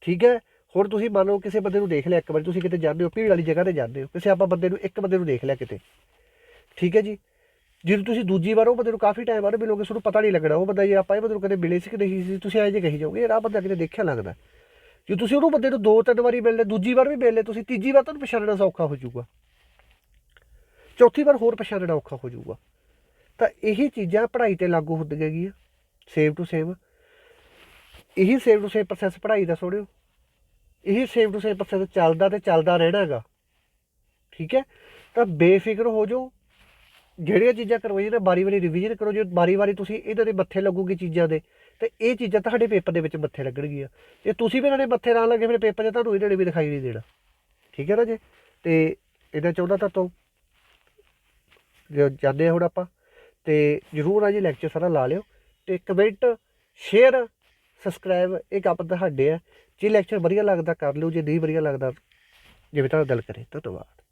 ਠੀਕ ਹੈ? ਹੁਣ ਤੁਸੀਂ ਮੰਨ ਲਓ ਕਿਸੇ ਬੰਦੇ ਨੂੰ ਦੇਖ ਲਿਆ ਇੱਕ ਵਾਰੀ, ਤੁਸੀਂ ਕਿਤੇ ਜਾਂਦੇ ਹੋ, ਭੀੜ ਵਾਲੀ ਜਗ੍ਹਾ ਤੇ ਜਾਂਦੇ ਹੋ, ਕਿਸੇ ਆਪਾਂ ਬੰਦੇ ਨੂੰ, ਇੱਕ ਬੰਦੇ ਨੂੰ ਦੇਖ ਲਿਆ ਕਿਤੇ। ਠੀਕ ਹੈ ਜੀ? ਜਦੋਂ ਤੁਸੀਂ ਦੂਜੀ ਵਾਰ ਉਹ ਬੰਦੇ ਨੂੰ ਕਾਫੀ ਟਾਈਮ ਬਾਅਦ ਮਿਲੋਗੇ, ਤੁਹਾਨੂੰ ਪਤਾ ਨਹੀਂ ਲੱਗਣਾ। ਉਹ ਬੰਦਾ ਜੇ ਆਪਾਂ ਇਹ ਬੰਦੇ ਨੂੰ ਕਦੇ ਮਿਲੇ ਸੀ ਕਿ ਨਹੀਂ ਸੀ, ਤੁਸੀਂ ਐਂ ਜੇ ਕਹੀ ਜਾਓਗੇ, ਯਾਰ ਆਹ ਬੰਦਾ ਕਿਤੇ ਦੇਖਿਆ ਲੱਗਦਾ। ਜੇ ਤੁਸੀਂ ਉਹਨੂੰ ਬੰਦੇ ਨੂੰ ਦੋ ਤਿੰਨ ਵਾਰੀ ਮਿਲਲੇ ਦੂਜੀ ਵਾਰ ਵੀ ਮਿਲਲੇ ਤੁਸੀਂ ਤੀਜੀ ਵਾਰ ਤੁਹਾਨੂੰ ਪਛਾਣਨਾ ਸੌਖਾ ਹੋ ਜਾਊਗਾ। ਚੌਥੀ ਵਾਰ ਹੋਰ ਪਛਾਣਨਾ ਔਖਾ ਹੋ ਜਾਊਗਾ। ਤਾਂ ਇਹੀ ਚੀਜ਼ਾਂ ਪੜ੍ਹਾਈ ਤੇ ਲਾਗੂ ਹੁੰਦੀਆਂ ਹੈਗੀਆਂ ਸੇਮ ਟੂ ਸੇਮ ਇਹੀ ਸੇਮ ਟੂ ਸੇਮ ਪ੍ਰੋਸੈਸ ਪੜ੍ਹਾਈ ਦਾ, ਸੁਣਿਓ। ਇਹੀ ਸੇਮ ਟੂ ਸੇਮ ਪ੍ਰੋਸੈਸ ਚੱਲਦਾ ਤੇ ਚੱਲਦਾ ਰਹਿਣਾ ਹੈਗਾ। ਠੀਕ ਹੈ? ਤਾਂ ਬੇਫਿਕਰ ਹੋ ਜਾਓ। ਜਿਹੜੀਆਂ ਚੀਜ਼ਾਂ ਕਰਵਾਈਆਂ ਨੇ ਬਾਰੀ-ਬਾਰੀ ਰਿਵੀਜ਼ਨ ਕਰੋ। ਜੇ ਬਾਰੀ-ਬਾਰੀ ਤੁਸੀਂ ਇਹਨਾਂ ਦੇ ਮੱਥੇ ਲੱਗੂਗੀ ਚੀਜ਼ਾਂ ਦੇ, ਤੇ ਇਹ ਚੀਜ਼ਾਂ ਤੁਹਾਡੇ ਪੇਪਰ ਦੇ ਵਿੱਚ ਮੱਥੇ ਲੱਗਣਗੀਆਂ। ਜੇ ਤੁਸੀਂ ਵੀ ਇਹਨਾਂ ਦੇ ਮੱਥੇ ਨਾ ਲੱਗੇ ਫਿਰ ਪੇਪਰ 'ਚ ਤੁਹਾਨੂੰ ਇਹਨਾਂ ਨੇ ਵੀ ਦਿਖਾਈ ਨਹੀਂ ਦੇਣਾ। ਠੀਕ ਹੈ ਨਾ ਜੀ? ਤੇ ਇਹਨਾਂ ਚਾਹੁੰਦਾ ਤਾਂ ਤੋਂ ਜਾਂਦੇ ਹਾਂ ਹੁਣ ਆਪਾਂ। ਤੇ ਜਰੂਰ ਆ ਜੀ ਲੈਕਚਰ ਸਾਰਾ ਲਾ ਲਿਓ। ਤੇ ਕਮੈਂਟ ਸ਼ੇਅਰ ਸਬਸਕ੍ਰਾਈਬ ਇਹ ਕੰਮ ਤੁਹਾਡੇ ਆ। ਜੇ ਲੈਕਚਰ ਵਧੀਆ ਲੱਗਦਾ, ਕਰ ਲਿਓ। ਜੇ ਨਹੀਂ ਵਧੀਆ ਲੱਗਦਾ, ਜਿਵੇਂ ਤੁਹਾਡਾ ਗੱਲ ਕਰੇ, ਧੰਨਵਾਦ।